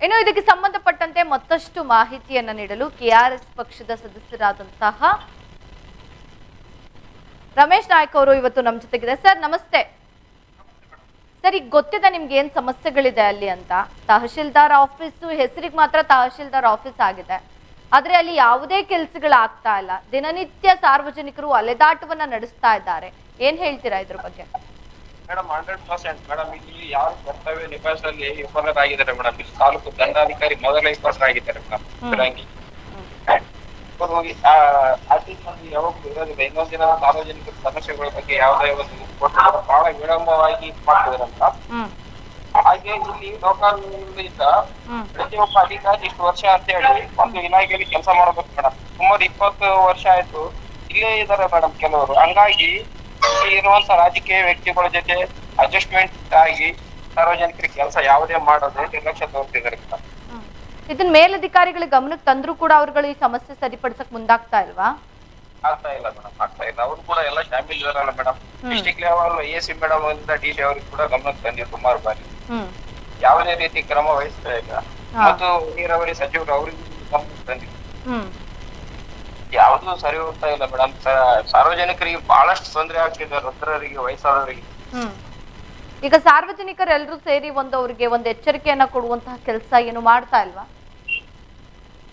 ಇನ್ನು ಇದಕ್ಕೆ ಸಂಬಂಧಪಟ್ಟಂತೆ ಮತ್ತಷ್ಟು ಮಾಹಿತಿಯನ್ನ ನೀಡಲು ಕೆಆರ್ಎಸ್ ಪಕ್ಷದ ಸದಸ್ಯರಾದಂತಹ ರಮೇಶ್ ನಾಯ್ಕ ಅವರು ಇವತ್ತು ನಮ್ಮ ಜೊತೆಗಿದೆ ಸರ್, ನಮಸ್ತೆ. ಸರ್ ಈಗ ಗೊತ್ತಿದೆ ನಿಮ್ಗೆ ಏನ್ ಸಮಸ್ಯೆಗಳಿದೆ ಅಲ್ಲಿ ಅಂತ. ತಹಶೀಲ್ದಾರ್ ಆಫೀಸು ಹೆಸರಿಗೆ ಮಾತ್ರ ತಹಶೀಲ್ದಾರ್ ಆಫೀಸ್ ಆಗಿದೆ. ಆದ್ರೆ ಅಲ್ಲಿ ಯಾವುದೇ ಕೆಲಸಗಳಾಗ್ತಾ ಇಲ್ಲ. ದಿನನಿತ್ಯ ಸಾರ್ವಜನಿಕರು ಅಲೆದಾಟವನ್ನ ನಡೆಸ್ತಾ ಇದ್ದಾರೆ. ಏನ್ ಹೇಳ್ತೀರಾ ಇದ್ರ ಬಗ್ಗೆ? Madam hundred percent. ಮೇಡಮ್ ಇಲ್ಲಿ ಯಾರು ಕರ್ತವ್ಯ ನಿಭಾಯಿಸಲ್ಲಿ ವಿಫಲರಾಗಿದ್ದಾರೆ ಮೇಡಮ್. ಇಲ್ಲಿ ತಾಲೂಕು ದಂಡಾಧಿಕಾರಿ ಮೊದಲ ವಿಫಲರಾಗಿದ್ದಾರೆ ಮೇಡಮ್. ಇವರು ಆ ಮಂದಿ ಯಾವಾಗಲೂ ಇರೋದಿಲ್ಲ ಇನ್ನೊಂದ್ ದಿನ ಸಾರ್ವಜನಿಕ ಸಮಸ್ಯೆಗಳ ಬಗ್ಗೆ ಯಾವುದೇ ಒಂದು ಬಹಳ ವಿಳಂಬವಾಗಿ ಮಾಡ್ತಿದ್ರಂತ ಹಾಗೆ ಇಲ್ಲಿ ಹ್ಮ್ ಪ್ರತಿಯೊಬ್ಬ ಅಧಿಕಾರಿ ಇಷ್ಟು ವರ್ಷ ಅಂತ ಹೇಳಿ ಒಂದು ಇಲಾಖೆಯಲ್ಲಿ ಕೆಲಸ ಮಾಡಬೇಕು ಮೇಡಮ್ ಸುಮಾರು ಇಪ್ಪತ್ತು ವರ್ಷ ಆಯ್ತು ಇಲ್ಲೇ ಇದಾರೆ ಮೇಡಮ್ ಕೆಲವರು ಹಂಗಾಗಿ ಇರುವಂತ ರಾಜಕೀಯ ವ್ಯಕ್ತಿಗಳ ಜೊತೆ ಅಡ್ಜಸ್ಟ್ಮೆಂಟ್ ಆಗಿ ಸಾರ್ವಜನಿಕರಿಗೆ ಕೆಲಸ ಯಾವುದೇ ಮಾಡದೆ ನಿರ್ಲಕ್ಷ್ಯ ತೋರ್ತಿದ್ದಾರೆ ಮೇಡಮ್. ಇದನ್ನ ಮೇಲಧಿಕಾರಿಗಳ ಗಮನಕ್ಕೆ ತಂದ್ರು ಕೂಡ ಅವರುಗಳು ಈ ಸಮಸ್ಯೆ ಸರಿಪಡಿಸಕ್ ಮುಂದಾಗ್ತಾ ಇಲ್ವಾ? ಆಗ್ತಾ ಇಲ್ಲ ಮೇಡಮ್ ಆಗ್ತಾ ಇಲ್ಲ. ಅವರು ಕೂಡ ಎಲ್ಲ ಶಾಮಿಲ್ ಇರಲ್ಲ madam. District level A C madam ಇಂದ ಡಿ ಸಿ ಅವ್ರಿಗೆ ಕೂಡ ಗಮನಕ್ಕೆ ತಂದಿರು ಸುಮಾರು ಬಾರಿ. ಯಾವುದೇ ರೀತಿ ಕ್ರಮ ವಹಿಸ್ತಾ ಇಲ್ಲ. ಮತ್ತು ನೀರಾವರಿ ಸಚಿವರು ಅವರಿಗೂ ಗಮನಕ್ಕೆ ತಂದಿ ಹ್ಮ್. ಯಾವ್ದು ಸರಿ ಹೋಗ್ತಾ ಇಲ್ಲ ಮೇಡಮ್. ಸಾರ್ವಜನಿಕರಿಗೆ ಬಹಳಷ್ಟು ತೊಂದರೆ ಆಗ್ತಿದೆ ವೃದ್ಧರಿಗೆ ವಯಸ್ಸಾದವರಿಗೆ. ಈಗ ಸಾರ್ವಜನಿಕರೆಲ್ಲರೂ ಸೇರಿ ಒಂದು ಅವ್ರಿಗೆ ಒಂದು ಎಚ್ಚರಿಕೆಯನ್ನ ಕೊಡುವಂತಹ ಕೆಲಸ ಏನು ಮಾಡ್ತಾ ಇಲ್ವಾ?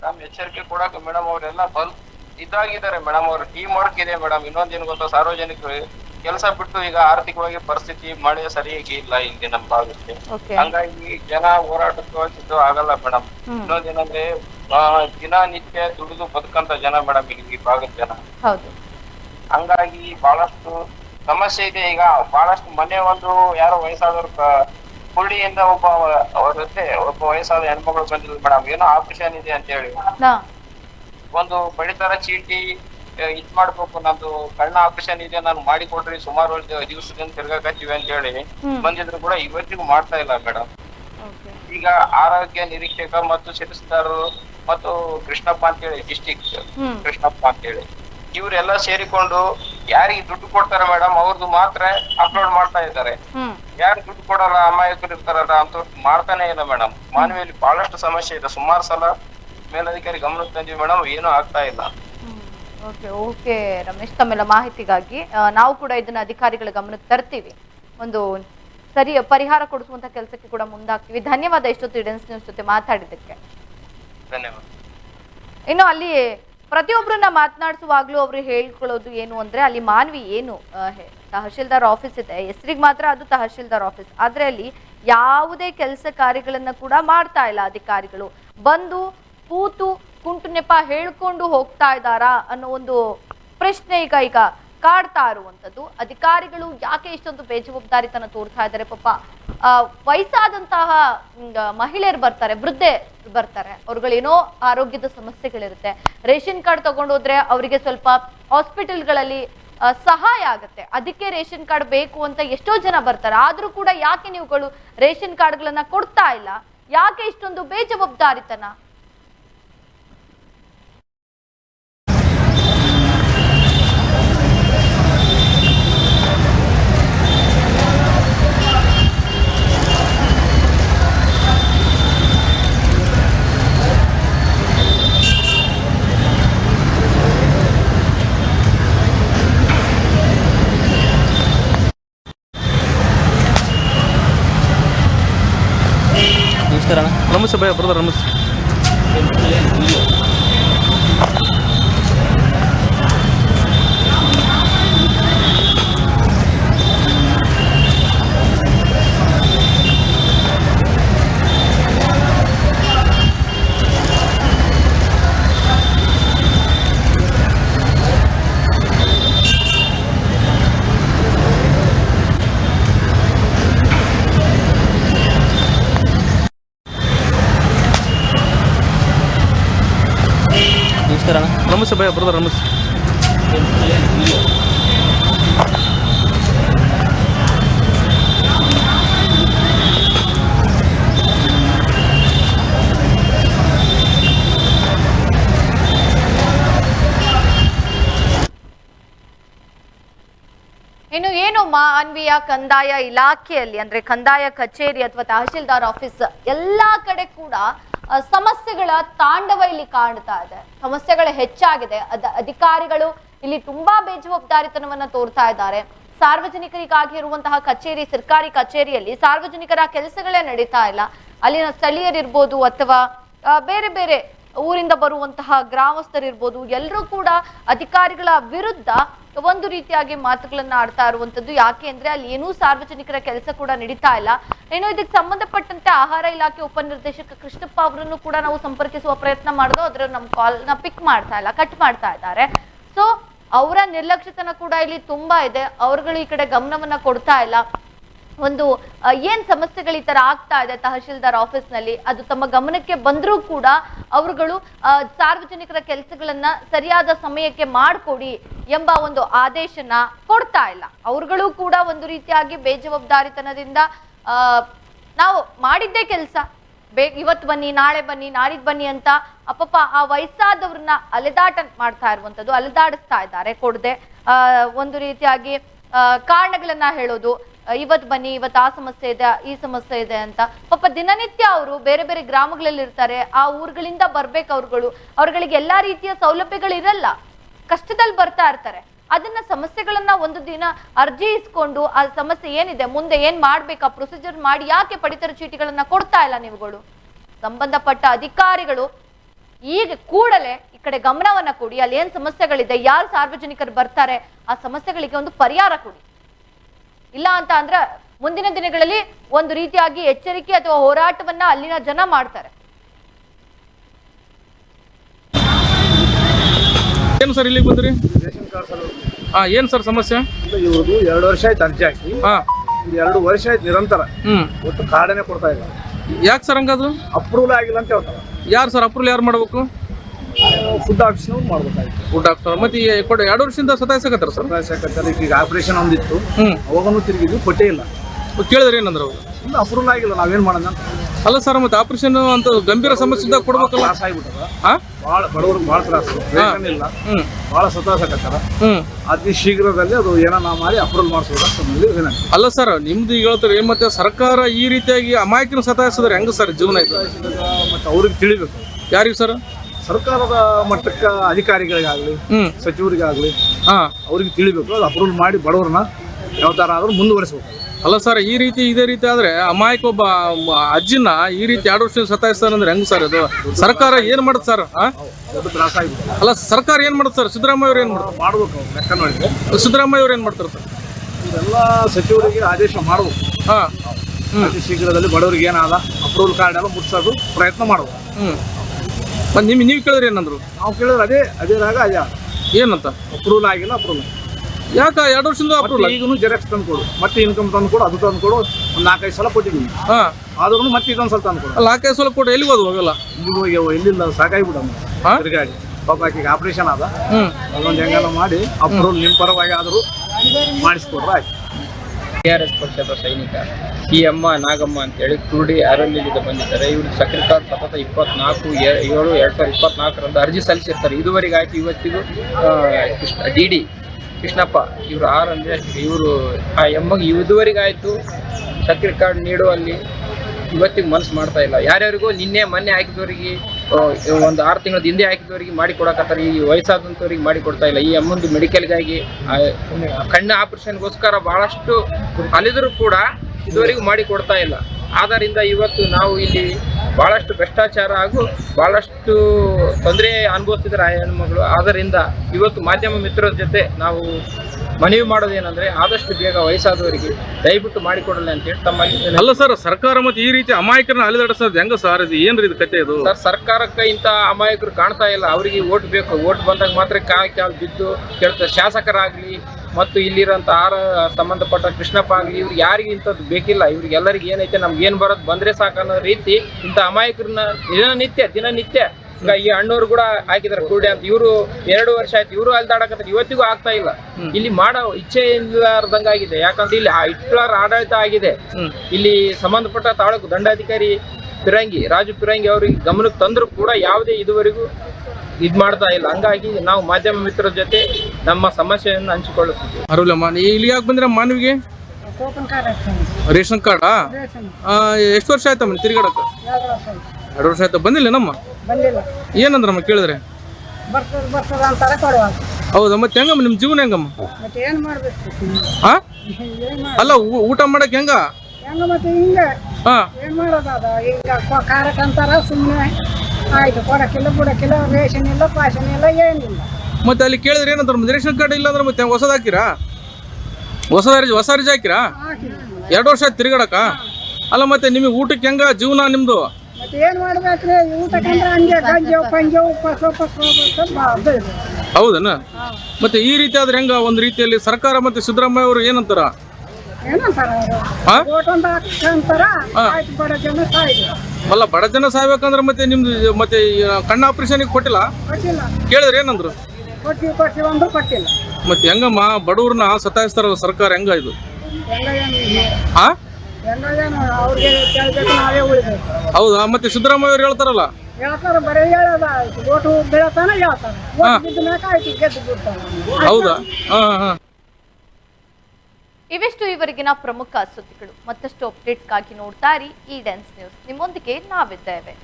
ನಮ್ ಎಚ್ಚರಿಕೆ ಕೊಡಕ್ಕೆ ಮೇಡಮ್ ಅವರೆಲ್ಲ ಬಲ್ ಇದಾಗಿದ್ದಾರೆ ಮೇಡಮ್ ಅವ್ರ. ಟೀಮ್ ವರ್ಕ್ ಇದೆ ಮೇಡಮ್ ಇನ್ನೊಂದೇನು ಗೊತ್ತಾ ಸಾರ್ವಜನಿಕರು ಕೆಲಸ ಬಿಟ್ಟು ಈಗ ಆರ್ಥಿಕವಾಗಿ ಪರಿಸ್ಥಿತಿ ಮಳೆ ಸರಿಯಾಗಿ ಇಲ್ಲ ಇಲ್ಲಿ ನಮ್ಮ ಭಾಗಕ್ಕೆ. ಹಂಗಾಗಿ ಜನ ಹೋರಾಟಕ್ಕೆ ಆಗಲ್ಲ ಮೇಡಮ್ ಇನ್ನೊಂದೇನಂದ್ರೆ ದಿನನಿತ್ಯ ದುಡಿದು ಬದುಕಂತ ಜನ ಮೇಡಮ್ ಇಲ್ಲಿ ಭಾಗದ ಜನ. ಹೌದು. ಹಂಗಾಗಿ ಬಹಳಷ್ಟು ಸಮಸ್ಯೆ ಇದೆ. ಈಗ ಬಹಳಷ್ಟು ಮನೆ ಒಂದು ಯಾರೋ ವಯಸ್ಸಾದವ್ರ ಕುರ್ಡಿಯಿಂದ ಒಬ್ಬ ಅವ್ರ ಜೊತೆ ಒಬ್ಬ ವಯಸ್ಸಾದ ಹೆಣ್ಮಗಳು ಬಂದಿಲ್ಲ ಮೇಡಮ್ ಏನೋ ಆಪರೇಷನ್ ಇದೆ ಅಂತ ಹೇಳಿ. ಒಂದು ಪಡಿತರ ಚೀಟಿ ಇದ್ ಮಾಡ್ಬೇಕು. ನಂದು ಕಣ್ಣ ಆಪರೇಷನ್ ಇದೆ. ನಾನು ಮಾಡಿಕೊಡ್ರಿ. ಸುಮಾರು ಒಂದು ದಿವಸದಿಂದ ತಿರ್ಗಾಕತ್ತೀವಿ ಅಂತ ಹೇಳಿ ಬಂದಿದ್ರು ಕೂಡ ಇವತ್ತಿಗೂ ಮಾಡ್ತಾ ಇಲ್ಲ ಮೇಡಮ್ ಈಗ ಆರೋಗ್ಯ ನಿರೀಕ್ಷಕ ಮತ್ತು ಶಿರಸ್ತಾರರು ಮತ್ತು ಕೃಷ್ಣಪ್ಪ ಅಂತ ಹೇಳಿ ಡಿಸ್ಟಿಕ್ ಕೃಷ್ಣಪ್ಪ ಅಂತ ಹೇಳಿ ಇವರೆಲ್ಲ ಸೇರಿಕೊಂಡು ಯಾರಿಗೆ ದುಡ್ಡು ಕೊಡ್ತಾರೆ ಮೇಡಮ್ ಅವ್ರದ್ದು ಮಾತ್ರ ಅಪ್ಲೋಡ್ ಮಾಡ್ತಾ ಇದ್ದಾರೆ. ಯಾರು ದುಡ್ಡು ಕೊಡಲ್ಲ ಅಮಾಯಕರು ಇರ್ತಾರಲ್ಲ ಅಂತ ಮಾಡ್ತಾನೆ ಇಲ್ಲ ಮೇಡಮ್ ಮಾನವಿಯಲ್ಲಿ ಬಹಳಷ್ಟು ಸಮಸ್ಯೆ ಇದೆ. ಸುಮಾರು ಸಲ ಮೇಲಧಿಕಾರಿ ಗಮನಕ್ಕೆ ತಂದಿವಿ ಮೇಡಮ್ ಏನೂ ಆಗ್ತಾ ಇಲ್ಲ. ಓಕೆ ಓಕೆ ರಮೇಶ್ ತಮ್ಮೆಲ್ಲ ಮಾಹಿತಿಗಾಗಿ ನಾವು ಕೂಡ ಇದನ್ನ ಅಧಿಕಾರಿಗಳ ಗಮನಕ್ಕೆ ತರ್ತೀವಿ. ಒಂದು ಸರಿ ಪರಿಹಾರ ಕೊಡಿಸುವಂತ ಕೆಲಸಕ್ಕೆ ಕೂಡ ಮುಂದಾಗ್ತೀವಿ. ಧನ್ಯವಾದ ಇಷ್ಟೊತ್ತು ಇಡೆನ್ಸ್ ನ್ಯೂಸ್ ಜೊತೆ ಮಾತಾಡಿದ್ದಕ್ಕೆ. ಧನ್ಯವಾದ. ಇನ್ನು ಅಲ್ಲಿ ಪ್ರತಿಯೊಬ್ಬರನ್ನ ಮಾತನಾಡಿಸುವಾಗ್ಲೂ ಅವರು ಹೇಳ್ಕೊಳ್ಳೋದು ಏನು ಅಂದ್ರೆ ಅಲ್ಲಿ ಮಾನವಿ ಏನು ತಹಶೀಲ್ದಾರ್ ಆಫೀಸ್ ಇದೆ. ಹೆಸರಿಗೆ ಮಾತ್ರ ಅದು ತಹಶೀಲ್ದಾರ್ ಆಫೀಸ್. ಆದ್ರೆ ಅಲ್ಲಿ ಯಾವುದೇ ಕೆಲಸ ಕಾರ್ಯಗಳನ್ನ ಕೂಡ ಮಾಡ್ತಾ ಇಲ್ಲ ಅಧಿಕಾರಿಗಳು. ಬಂದು ಕೂತು ಕುಂಟು ನೆಪ ಹೇಳ್ಕೊಂಡು ಹೋಗ್ತಾ ಇದ್ದಾರಾ ಅನ್ನೋ ಒಂದು ಪ್ರಶ್ನೆ ಈಗ ಈಗ ಕಾಡ್ತಾ ಇರುವಂತದ್ದು. ಅಧಿಕಾರಿಗಳು ಯಾಕೆ ಇಷ್ಟೊಂದು ಬೇಜವಾಬ್ದಾರಿತನ ತೋರ್ತಾ ಇದ್ದಾರೆ? ಪಾಪ ವಯಸ್ಸಾದಂತಹ ಮಹಿಳೆಯರು ಬರ್ತಾರೆ, ವೃದ್ಧೆ ಬರ್ತಾರೆ. ಅವ್ರುಗಳೇನೋ ಆರೋಗ್ಯದ ಸಮಸ್ಯೆಗಳಿರುತ್ತೆ. ರೇಷನ್ ಕಾರ್ಡ್ ತಗೊಂಡೋದ್ರೆ ಅವರಿಗೆ ಸ್ವಲ್ಪ ಹಾಸ್ಪಿಟಲ್ಗಳಲ್ಲಿ ಸಹಾಯ ಆಗುತ್ತೆ. ಅದಕ್ಕೆ ರೇಷನ್ ಕಾರ್ಡ್ ಬೇಕು ಅಂತ ಎಷ್ಟೋ ಜನ ಬರ್ತಾರೆ. ಆದ್ರೂ ಕೂಡ ಯಾಕೆ ನೀವುಗಳು ರೇಷನ್ ಕಾರ್ಡ್ಗಳನ್ನ ಕೊಡ್ತಾ ಇಲ್ಲ? ಯಾಕೆ ಇಷ್ಟೊಂದು ಬೇಜವಾಬ್ದಾರಿತನ ನಮಸ್ಕಾರ ಅಣ್ಣ ನಮಸ್ತೆ ಭಯ ಅಣ್ಣ ನಮಸ್ತೆ ಭಯ ಬ್ರದರ್ ನಮಸ್ತೆ ಇನ್ನು ಏನು ಮಾನ್ವೀಯ ಕಂದಾಯ ಇಲಾಖೆಯಲ್ಲಿ, ಅಂದ್ರೆ ಕಂದಾಯ ಕಚೇರಿ ಅಥವಾ ತಹಶೀಲ್ದಾರ್ ಆಫೀಸ್ ಎಲ್ಲಾ ಕಡೆ ಕೂಡ ಸಮಸ್ಯೆಗಳ ತಾಂಡವ ಇಲ್ಲಿ ಕಾಣ್ತಾ ಇದೆ. ಸಮಸ್ಯೆಗಳು ಹೆಚ್ಚಾಗಿದೆ. ಅದ, ಅಧಿಕಾರಿಗಳು ಇಲ್ಲಿ ತುಂಬಾ ಬೇಜವಾಬ್ದಾರಿತನವನ್ನ ತೋರ್ತಾ ಇದ್ದಾರೆ. ಸಾರ್ವಜನಿಕರಿಗಾಗಿ ಇರುವಂತಹ ಕಚೇರಿ, ಸರ್ಕಾರಿ ಕಚೇರಿಯಲ್ಲಿ ಸಾರ್ವಜನಿಕರ ಕೆಲಸಗಳೇ ನಡೀತಾ ಇಲ್ಲ. ಅಲ್ಲಿನ ಸ್ಥಳೀಯರಿರ್ಬೋದು ಅಥವಾ ಬೇರೆ ಬೇರೆ ಊರಿಂದ ಬರುವಂತಹ ಗ್ರಾಮಸ್ಥರಿರ್ಬೋದು ಎಲ್ಲರೂ ಕೂಡ ಅಧಿಕಾರಿಗಳ ವಿರುದ್ಧ ಒಂದು ರೀತಿಯಾಗಿ ಮಾತುಗಳನ್ನ ಆಡ್ತಾ ಇರುವಂತದ್ದು. ಯಾಕೆ ಅಂದ್ರೆ ಅಲ್ಲಿ ಏನೂ ಸಾರ್ವಜನಿಕರ ಕೆಲಸ ಕೂಡ ನಡೀತಾ ಇಲ್ಲ. ಏನೋ ಇದಕ್ಕೆ ಸಂಬಂಧಪಟ್ಟಂತೆ ಆಹಾರ ಇಲಾಖೆ ಉಪನಿರ್ದೇಶಕ ಕೃಷ್ಣಪ್ಪ ಅವರನ್ನು ಕೂಡ ನಾವು ಸಂಪರ್ಕಿಸುವ ಪ್ರಯತ್ನ ಮಾಡಿದ್ರು ಅದ್ರ ನಮ್ಮ ಕಾಲ್ನ ಪಿಕ್ ಮಾಡ್ತಾ ಇಲ್ಲ, ಕಟ್ ಮಾಡ್ತಾ ಇದ್ದಾರೆ. ಸೊ ಅವರ ನಿರ್ಲಕ್ಷ್ಯತನ ಕೂಡ ಇಲ್ಲಿ ತುಂಬಾ ಇದೆ. ಅವ್ರುಗಳು ಈ ಕಡೆ ಗಮನವನ್ನ ಕೊಡ್ತಾ ಇಲ್ಲ. ಒಂದು ಏನ್ ಸಮಸ್ಯೆಗಳು ಈ ತರ ಆಗ್ತಾ ಇದೆ ತಹಶೀಲ್ದಾರ್ ಆಫೀಸ್ನಲ್ಲಿ ಅದು ತಮ್ಮ ಗಮನಕ್ಕೆ ಬಂದ್ರೂ ಕೂಡ ಅವರುಗಳು ಸಾರ್ವಜನಿಕರ ಕೆಲಸಗಳನ್ನ ಸರಿಯಾದ ಸಮಯಕ್ಕೆ ಮಾಡಿಕೊಡಿ ಎಂಬ ಒಂದು ಆದೇಶನ ಕೊಡ್ತಾ ಇಲ್ಲ. ಅವರುಗಳು ಕೂಡ ಒಂದು ರೀತಿಯಾಗಿ ಬೇಜವಾಬ್ದಾರಿತನದಿಂದ ನಾವು ಮಾಡಿದ್ದೇ ಕೆಲಸ. ಬೇ, ಇವತ್ತು ಬನ್ನಿ, ನಾಳೆ ಬನ್ನಿ ನಾಳಿದ್ ಬನ್ನಿ ಅಂತ ಅಪ್ಪಪ್ಪ ಆ ವಯಸ್ಸಾದವ್ರನ್ನ ಅಲೆದಾಟ ಮಾಡ್ತಾ ಇರುವಂತದ್ದು ಅಲೆದಾಡಿಸ್ತಾ ಇದ್ದಾರೆ. ಕೊಡದೆ ಒಂದು ರೀತಿಯಾಗಿ ಕಾರಣಗಳನ್ನ ಹೇಳೋದು ಇವತ್ ಬನ್ನಿ ಇವತ್ತು ಆ ಸಮಸ್ಯೆ ಇದೆ, ಈ ಸಮಸ್ಯೆ ಇದೆ ಅಂತ. ಪಾಪ ದಿನನಿತ್ಯ ಅವರು ಬೇರೆ ಬೇರೆ ಗ್ರಾಮಗಳಲ್ಲಿ ಇರ್ತಾರೆ ಆ ಊರುಗಳಿಂದ ಬರ್ಬೇಕು ಅವ್ರುಗಳು. ಅವ್ರುಗಳಿಗೆ ಎಲ್ಲಾ ರೀತಿಯ ಸೌಲಭ್ಯಗಳು ಇರಲ್ಲ ಕಷ್ಟದಲ್ಲಿ ಬರ್ತಾ ಇರ್ತಾರೆ. ಅದನ್ನ ಸಮಸ್ಯೆಗಳನ್ನ ಒಂದು ದಿನ ಅರ್ಜಿ ಇಸ್ಕೊಂಡು ಆ ಸಮಸ್ಯೆ ಏನಿದೆ, ಮುಂದೆ ಏನ್ ಮಾಡ್ಬೇಕು, ಆ ಪ್ರೊಸೀಜರ್ ಮಾಡಿ ಯಾಕೆ ಪಡಿತರ ಚೀಟಿಗಳನ್ನ ಕೊಡ್ತಾ ಇಲ್ಲ ನೀವುಗಳು? ಸಂಬಂಧಪಟ್ಟ ಅಧಿಕಾರಿಗಳು ಈಗ ಕೂಡಲೇ ಈ ಕಡೆ ಗಮನವನ್ನ ಕೊಡಿ. ಅಲ್ಲಿ ಏನ್ ಸಮಸ್ಯೆಗಳಿದೆ, ಯಾರು ಸಾರ್ವಜನಿಕರು ಬರ್ತಾರೆ, ಆ ಸಮಸ್ಯೆಗಳಿಗೆ ಒಂದು ಪರಿಹಾರ ಕೊಡಿ. ಇಲ್ಲ ಅಂತ ಅಂದ್ರೆ ಮುಂದಿನ ದಿನಗಳಲ್ಲಿ ಒಂದು ರೀತಿಯಾಗಿ ಎಚ್ಚರಿಕೆ ಅಥವಾ ಹೋರಾಟವನ್ನ ಅಲ್ಲಿನ ಜನ ಮಾಡ್ತಾರೆ. ಏನು ಸರ್ ಇಲ್ಲಿಗೆ ಬಂದ್ರಿ? ರೇಷನ್ ಕಾರ್ಡ್ ಸರ್ ಹಾಂ ಏನು ಸರ್ ಸಮಸ್ಯೆ? ಇವ್ರದ್ದು ಎರಡು ವರ್ಷ ಆಯ್ತು ಅರ್ಜಿ ಹಾಕಿ. ಹಾ. ಎರಡು ವರ್ಷ ಆಯ್ತು ನಿರಂತರ. ಹ್ಮ್. ಒಟ್ಟು ಕಾರ್ಡನೆ ಕೊಡ್ತಾ ಇಲ್ಲ. ಯಾಕೆ ಸರ್ ಹಂಗದು ಅಪ್ರೂವಲ್ ಆಗಿಲ್ಲ ಅಂತ ಹೇಳ್ತಾರೆ. ಯಾರು ಸರ್ ಅಪ್ರೂವಲ್ ಯಾರು ಮಾಡಬೇಕು? ಫುಡ್ ಆಪ್ಷನ್ ಮಾಡ್ಬೇಕಾಯ್ತು. ಫುಡ್ ಆಪ್ಷನ್ ಮತ್ತೆ ಈ ಕೊಡು ಎರಡು ವರ್ಷದಿಂದ ಸತಾಯಿಸಕತ್ತಾರ ಸರ್ ಸೆಕ್ರೆಟರಿ ಈಗ ಆಪರೇಷನ್ ಒಂದಿತ್ತು. ಅವಾಗನು ತಿರುಗಿದ್ವಿ ಕೊಟ್ಟೇ ಇಲ್ಲ. ಕೇಳಿದ್ರೆ ಏನಂದ್ರೆ? ಅವ್ರು ಇಲ್ಲ ಅಪ್ರೂವಲ್ ಆಗಿಲ್ಲ. ನಾವೇನ್ ಮಾಡೋಣ ಅಂತ. ಅಲ್ಲ ಸರ್ ಮತ್ತೆ ಆಪರೇಷನ್ ಅಂತ ಗಂಭೀರ ಸಮಸ್ಯೆ ಇದ್ದಾಗ ಕೊಡ್ಬೇಕಲ್ಲ? ತ್ರಾಸ ಆಗ್ಬಿಟ್ಟದ. ಹಾಂ ಭಾಳ ಬಡವ್ರಿಗೆ ಭಾಳ ತ್ರಾಸ. ರೇಷನ್ ಇಲ್ಲ. ಹ್ಞೂ ಭಾಳ ಸತಾಸಕತ್ತಾರ ಹ್ಞೂ ಅತಿ ಶೀಘ್ರದಲ್ಲಿ ಅದು ಏನೋ ನಾವು ಮಾಡಿ ಅಪ್ರೂವಲ್ ಮಾಡಿಸೋದು ಅಂತ ನಮ್ಮಲ್ಲಿ ವಿನಂತಿ. ಅಲ್ಲ ಸರ್ ನಿಮ್ದು ಹೇಳ್ತಾರೆ ಏನು ಮತ್ತೆ ಸರ್ಕಾರ ಈ ರೀತಿಯಾಗಿ ಅಮಾಯಕನ ಸತಾಯಿಸಿದ್ರೆ ಹೆಂಗ ಸರ್ ಜೀವನ ಇದು ಮತ್ತೆ ಅವ್ರಿಗೆ ತಿಳಿಬೇಕು. ಯಾರಿಗೆ ಸರ್ ಸರ್ಕಾರದ ಮಟ್ಟಕ್ಕೆ ಅಧಿಕಾರಿಗಳಿಗಾಗಲಿ ಸಚಿವರಿಗಾಗಲಿ ಹಾಂ. ಅವ್ರಿಗೆ ತಿಳಿಬೇಕು ಅದು ಅಪ್ರೂವಲ್ ಮಾಡಿ ಬಡವ್ರನ್ನ ಯಾವ ಥರ ಆದ್ರೂ ಮುಂದುವರಿಸಬೇಕು. ಅಲ್ಲ ಸರ್ ಈ ರೀತಿ ಇದೇ ರೀತಿ ಆದ್ರೆ ಅಮಾಯಕ ಒಬ್ಬ ಅಜ್ಜಿನ ಈ ರೀತಿ ಎರಡು ವರ್ಷ ಸತಾಯಿಸ್ತಾರೆ ಅಂದ್ರೆ ಹೆಂಗ್ ಸರ್ ಅದು ಸರ್ಕಾರ ಏನ್ ಮಾಡುತ್ತೆ ಸರ್ ತ್ರಾಸ ಅಲ್ಲ ಸರ್ಕಾರ ಏನ್ ಮಾಡುತ್ತೆ ಸರ್ ಸಿದ್ದರಾಮಯ್ಯ ಅವ್ರು ಏನ್ ಮಾಡ್ತಾರೆ? ಮಾಡ್ಬೇಕು ಸಿದ್ದರಾಮಯ್ಯ ಅವ್ರು ಏನ್ ಮಾಡ್ತಾರೆ ಸರ್ ಇದೆಲ್ಲ ಸಚಿವರಿಗೆ ಆದೇಶ ಮಾಡಬೇಕು. ಹಾ. ಶೀಘ್ರದಲ್ಲಿ ಬಡವರಿಗೆ ಏನಾದ ಅಪ್ರೂವಲ್ ಕಾರ್ಡ್ ಎಲ್ಲ ಮುಟ್ಸೋದು ಪ್ರಯತ್ನ ಮಾಡಬೇಕು. ಹ್ಮ್. ಮತ್ತೆ ನಿಮ್ಗೆ ನೀವು ಕೇಳಿದ್ರೆ ಏನಂದ್ರು? ನಾವು ಕೇಳಿದ್ರೆ ಅದೇ ಅದೇ ರಾಗ ಅದೇ ಏನಂತ? ಅಪ್ರೂವಲ್ ಆಗಿಲ್ಲ ಅಪ್ರೂವಲ್ ಯಾಕ ಎರಡು ವರ್ಷದಿಂದ ಅಪ್ರೂವಲ್ ಈಗನು ಜೆರಾಕ್ಸ್ ತಂದು ಕೊಡು. ಮತ್ತೆ ಇನ್ಕಮ್ ತಂದು ಕೊಡು ಅದು ತಂದು ಕೊಡು. ಒಂದು ನಾಲ್ಕೈದು ಸಲ ಕೊಟ್ಟಿದ್ದೀನಿ. ಹಾ. ಆದ್ರೂ ಮತ್ತೆ ಇದೊಂದು ಸಲ ತಂದು ಕೊಡು. ನಾಲ್ಕೈದು ಸಲ ಕೊಟ್ಟು ಎಲ್ಲಿಗೆ ಹೋದ್ವು ಹೋಗಲ್ಲ ಹೋಗಿ ಎಲ್ಲಿಲ್ಲ ಸಾಕಾಗಿಬಿಡ? ತಿರುಗಾಡಿ. ಪಾಪ ಆಕೆಗೆ ಆಪರೇಷನ್ ಆದ. ಹ್ಞೂ ಅದೊಂದು ಹೆಂಗಾನ ಮಾಡಿ ಅಪ್ರೂವಲ್ ನಿಮ್ಮ ಪರವಾಗಿ ಆದರೂ ಮಾಡಿಸ್ಕೊಡ್ರೆ ಆಯ್ತು. ಎಸ್ ಪಕ್ಷದ ಸೈನಿಕ ಈ ಅಮ್ಮ ನಾಗಮ್ಮ ಅಂತೇಳಿ ಕುರುಡಿ ಅರಣ್ಯದಿಂದ ಬಂದಿದ್ದಾರೆ. ಇವರು ಸಕ್ರೆ ಕಾರ್ಡ್ ಸತತ ಇಪ್ಪತ್ನಾಲ್ಕು ಏಳು, ಎರಡು ಸಾವಿರದ ಇಪ್ಪತ್ನಾಲ್ಕರಂದು ಅರ್ಜಿ ಸಲ್ಲಿಸಿರ್ತಾರೆ. ಇದುವರೆಗೆ ಆಯ್ತು ಇವತ್ತಿಗೂ ಕೃಷ್ಣ, ಡಿ ಡಿ ಕೃಷ್ಣಪ್ಪ ಇವರು ಆರ್ ಅಂದರೆ ಇವರು, ಆ ಎಮ್ಮಗೆ ಇದುವರೆಗೆ ಆಯಿತು. ಸಕ್ರೆ ಕಾರ್ಡ್ ನೀಡುವಲ್ಲಿ ಇವತ್ತಿಗೆ ಮನಸ್ಸು ಮಾಡ್ತಾ ಇಲ್ಲ. ಯಾರ್ಯಾರಿಗೂ ನಿನ್ನೆ, ಮೊನ್ನೆ ಹಾಕಿದವರಿಗೆ ಒಂದು ಆರು ತಿಂಗಳ ಹಿಂದೆ ಹಾಕಿದವರಿಗೆ ಮಾಡಿ ಕೊಡಕತ್ತಾರೆ. ಈ ವಯಸ್ಸಾದಂಥವ್ರಿಗೆ ಮಾಡಿ ಕೊಡ್ತಾ ಇಲ್ಲ. ಈ ಅಮ್ಮಂದು ಮೆಡಿಕಲ್ಗಾಗಿ ಕಣ್ಣು ಆಪರೇಷನ್ಗೋಸ್ಕರ ಭಾಳಷ್ಟು ಅಲಿದರೂ ಕೂಡ ಇದುವರೆಗೂ ಮಾಡಿ ಕೊಡ್ತಾ ಇಲ್ಲ. ಆದ್ದರಿಂದ ಇವತ್ತು ನಾವು ಇಲ್ಲಿ ಭಾಳಷ್ಟು ಭ್ರಷ್ಟಾಚಾರ ಹಾಗೂ ಭಾಳಷ್ಟು ತೊಂದರೆ ಅನುಭವಿಸ್ತಿದ್ದಾರೆ ಆ ಹೆಣ್ಮಗಳು ಆದ್ದರಿಂದ ಇವತ್ತು ಮಾಧ್ಯಮ ಮಿತ್ರರ ಜೊತೆ ನಾವು ಮನವಿ ಏನಂದ್ರೆ ಆದಷ್ಟು ಬೇಗ ವಯಸ್ಸಾದವರಿಗೆ ದಯವಿಟ್ಟು ಮಾಡಿಕೊಡಲ್ಲ ಅಂತೇಳಿ ಹೇಳಿ ತಮ್ಮ ಅಲ್ಲ ಸರ್ ಸರ್ಕಾರ ಮತ್ತೆ ಈ ರೀತಿ ಅಮಾಯಕರನ್ನ ಅಲೆದಾಡಿಸೋದು ಹೆಂಗ ಸರ್ ಇದು? ಏನ್ರಿ ಇದು ಕತೆ ಇದು? ಸರ್ ಸರ್ಕಾರಕ್ಕೆ ಇಂಥ ಅಮಾಯಕರು ಕಾಣ್ತಾ ಇಲ್ಲ. ಅವರಿಗೆ ಓಟ್ ಬೇಕು. ಓಟ್ ಬಂದಾಗ ಮಾತ್ರ ಕಾಯಿ ಕಾಲ್ ಬಿದ್ದು ಕೇಳ್ತಾರೆ. ಶಾಸಕರಾಗ್ಲಿ ಮತ್ತು ಇಲ್ಲಿರೋಂಥ ಆರ ಸಂಬಂಧಪಟ್ಟ ಕೃಷ್ಣಪ್ಪ ಆಗಲಿ ಇವ್ರಿಗೆ ಯಾರಿಗೆ ಇಂಥದ್ದು ಬೇಕಿಲ್ಲ. ಇವ್ರಿಗೆ ಎಲ್ಲರಿಗೆ ಏನೈತೆ ನಮ್ಗೆ ಏನು ಬರೋದು ಬಂದರೆ ಸಾಕು ಅನ್ನೋ ರೀತಿ ಇಂಥ ಅಮಾಯಕರನ್ನ ದಿನನಿತ್ಯ ದಿನನಿತ್ಯ ಈಗ ಈ ಅಣ್ಣವ್ರು ಕೂಡ ಹಾಕಿದಾರೆ ಕೂಡಿ ಅಂತ. ಇವರು ಎರಡು ವರ್ಷ ಆಯ್ತು ಇವರು ಅಲ್ದಾಡಕತ್ತಾರೆ ಇವತ್ತಿಗೂ ಆಗ್ತಾ ಇಲ್ಲ. ಇಲ್ಲಿ ಮಾಡೋ ಇಚ್ಛೆ ಇಲ್ಲಾರ್ದಂಗಾಗಿದೆ ಯಾಕಂದ್ರೆ ಇಲ್ಲಿ ಆ ಹಿಟ್ಲರ್ ಆಡಳಿತ ಆಗಿದೆ. ಇಲ್ಲಿ ಸಂಬಂಧಪಟ್ಟ ತಾಳೂಕು ದಂಡಾಧಿಕಾರಿ ಪಿರಂಗಿ ರಾಜು ಪಿರಂಗಿ ಅವ್ರಿಗೆ ಗಮನಕ್ಕೆ ತಂದ್ರು ಕೂಡ ಯಾವುದೇ ಇದುವರೆಗೂ ಇದು ಮಾಡ್ತಾ ಇಲ್ಲ. ಹಂಗಾಗಿ ನಾವು ಮಾಧ್ಯಮ ಮಿತ್ರರ ಜೊತೆ ನಮ್ಮ ಸಮಸ್ಯೆಯನ್ನು ಹಂಚಿಕೊಳ್ಳುತ್ತಿದ್ದೇವೆ. ಅರುಲಮ್ಮ ಇಲ್ಲಿ ಯಾಕೆ ಬಂದ್ರೆ ಮಾನವಿಗೆ? Ration card? ಎಷ್ಟು ವರ್ಷ ಆಯ್ತಮ್ಮ ತಿರುಗಾಡಕ್ಕೆ. ಎರಡು ವರ್ಷ ಆಯ್ತಾ. ಬಂದಿಲ್ಲ ನಮ್ಮ ಬಂದಿಲ್ಲ. ಏನಂದ್ರಮ್ಮ ಕೇಳಿದ್ರೆ? ಬರ್ತದ ಬರ್ತದ ಅಂತಾರೆ ಕೊಡುವಾಗ ಹೌದಾ ಮತ್ತೆ ಹೆಂಗಮ್ಮ ನಿಮ್ಮ ಜೀವನ ಹೆಂಗಮ್ಮ? ಮತ್ತೆ ಏನ್ ಮಾಡ್ಬೇಕು ಹಾ ಏನ್ ಅಲ್ಲ ಊ- ಊಟ ಮಾಡಕ್ ಹೆಂಗ? ಹೆಂಗ ಮತ್ತೆ ಹಿಂಗೆ? ಹಾ. ಏನ್ ಮಾಡೋದದ? ಈಗ ಕೊ- ಖಾರಕ್ಕೆ ಅಂತಾರ ಸುಮ್ಮನೆ ಆಯ್ತು ಕೊಡಕ್ಕಿಲ್ಲ ಬಿಡಕ್ಕಿಲ್ಲ ರೇಷನ್ ಇಲ್ಲ ಪಾಷನ್ ಇಲ್ಲ ಏನಿಲ್ಲ. ಮತ್ತೆ ಅಲ್ಲಿ ಕೇಳಿದ್ರೆ ಏನಂತಾರ? ರೇಷನ್ ಕಾರ್ಡ್ ಇಲ್ಲ ಅಂದ್ರೆ ಮತ್ತೆ ಹೊಸದ್ ಹಾಕಿರಾ? ಹೊಸದ ಅರ್ಜಿ ಹೊಸ ಅರ್ಜಿ ಹಾಕಿರಾ? ಹಾಕಿಲ್ಲ. ಎರಡು ವರ್ಷ ಆಯ್ತು ತಿರುಗಾಡಕ ಅಲ್ಲ ಮತ್ತೆ ನಿಮಗೆ ಊಟಕ್ಕೆ ಹೆಂಗ ಜೀವನ ನಿಮ್ದು? ಏನ್ ಮಾಡ್ಬೇಕ್ರಿ? ಹಂಗೆ ಉಪವಾಸ ಹೌದನ? ಮತ್ತೆ ಈ ರೀತಿ ಆದ್ರೆ ಹೆಂಗ ಒಂದ್ ರೀತಿಯಲ್ಲಿ ಸರ್ಕಾರ ಮತ್ತೆ ಸಿದ್ದರಾಮಯ್ಯ ಅವರು ಏನಂತಾರ? ಹಾ? ಅಲ್ಲ ಬಡ ಜನ ಸಾಯ್ಬೇಕಂದ್ರೆ ಮತ್ತೆ ನಿಮ್ದು ಮತ್ತೆ ಈ ಕಣ್ಣ ಆಪರೇಷನ್ ಕೊಟ್ಟಿಲ್ಲ? ಕೊಟ್ಟಿಲ್ಲ. ಕೇಳಿದ್ರೆ ಏನಂದ್ರು? ಕೊಟ್ಟಿವಿ ಕೊಟ್ಟಿವಿ ಅಂದ್ರೂ ಕೊಟ್ಟಿಲ್ಲ. ಮತ್ತೆ ಹೆಂಗಮ್ಮ ಬಡವ್ರನ್ನ ಸತಾಯಿಸ್ತಾರಲ್ಲ ಸರ್ಕಾರ ಹೆಂಗ ಇದು? ಹಾ? ಅವ್ರಿಗೆ ಕೇಳ್ಬೇಕು ನಾವೇ ಉಳಿಬೇಕು. ಹೌದಾ? ಮತ್ತೆ ಸಿದ್ದರಾಮಯ್ಯ ಅವ್ರು ಹೇಳ್ತಾರಲ್ಲ? ಹೇಳ್ತಾರ ಬರೀ ಹೇಳದ ಓಟು ಬೀಳತಾನ ಹೇಳ್ತಾರ ಓಟ್ ಬಿದ್ದ ಮ್ಯಾಕ ಆಯ್ತು ಗೆದ್ದು ಬಿಡ್ತಾನ. ಹೌದಾ? ಹಾ ಹಾ ಇವಿಷ್ಟು ಇವರೆಗಿನ ಪ್ರಮುಖ ಸುದ್ದಿಗಳು. ಮತ್ತಷ್ಟು ಅಪ್ಡೇಟ್ಸ್ಗಾಗಿ ನೋಡ್ತಾ ಇರಿ. ಈ ಡ್ಯಾನ್ಸ್ ನ್ಯೂಸ್ ನಿಮ್ಮೊಂದಿಗೆ ನಾವಿದ್ದೇವೆ.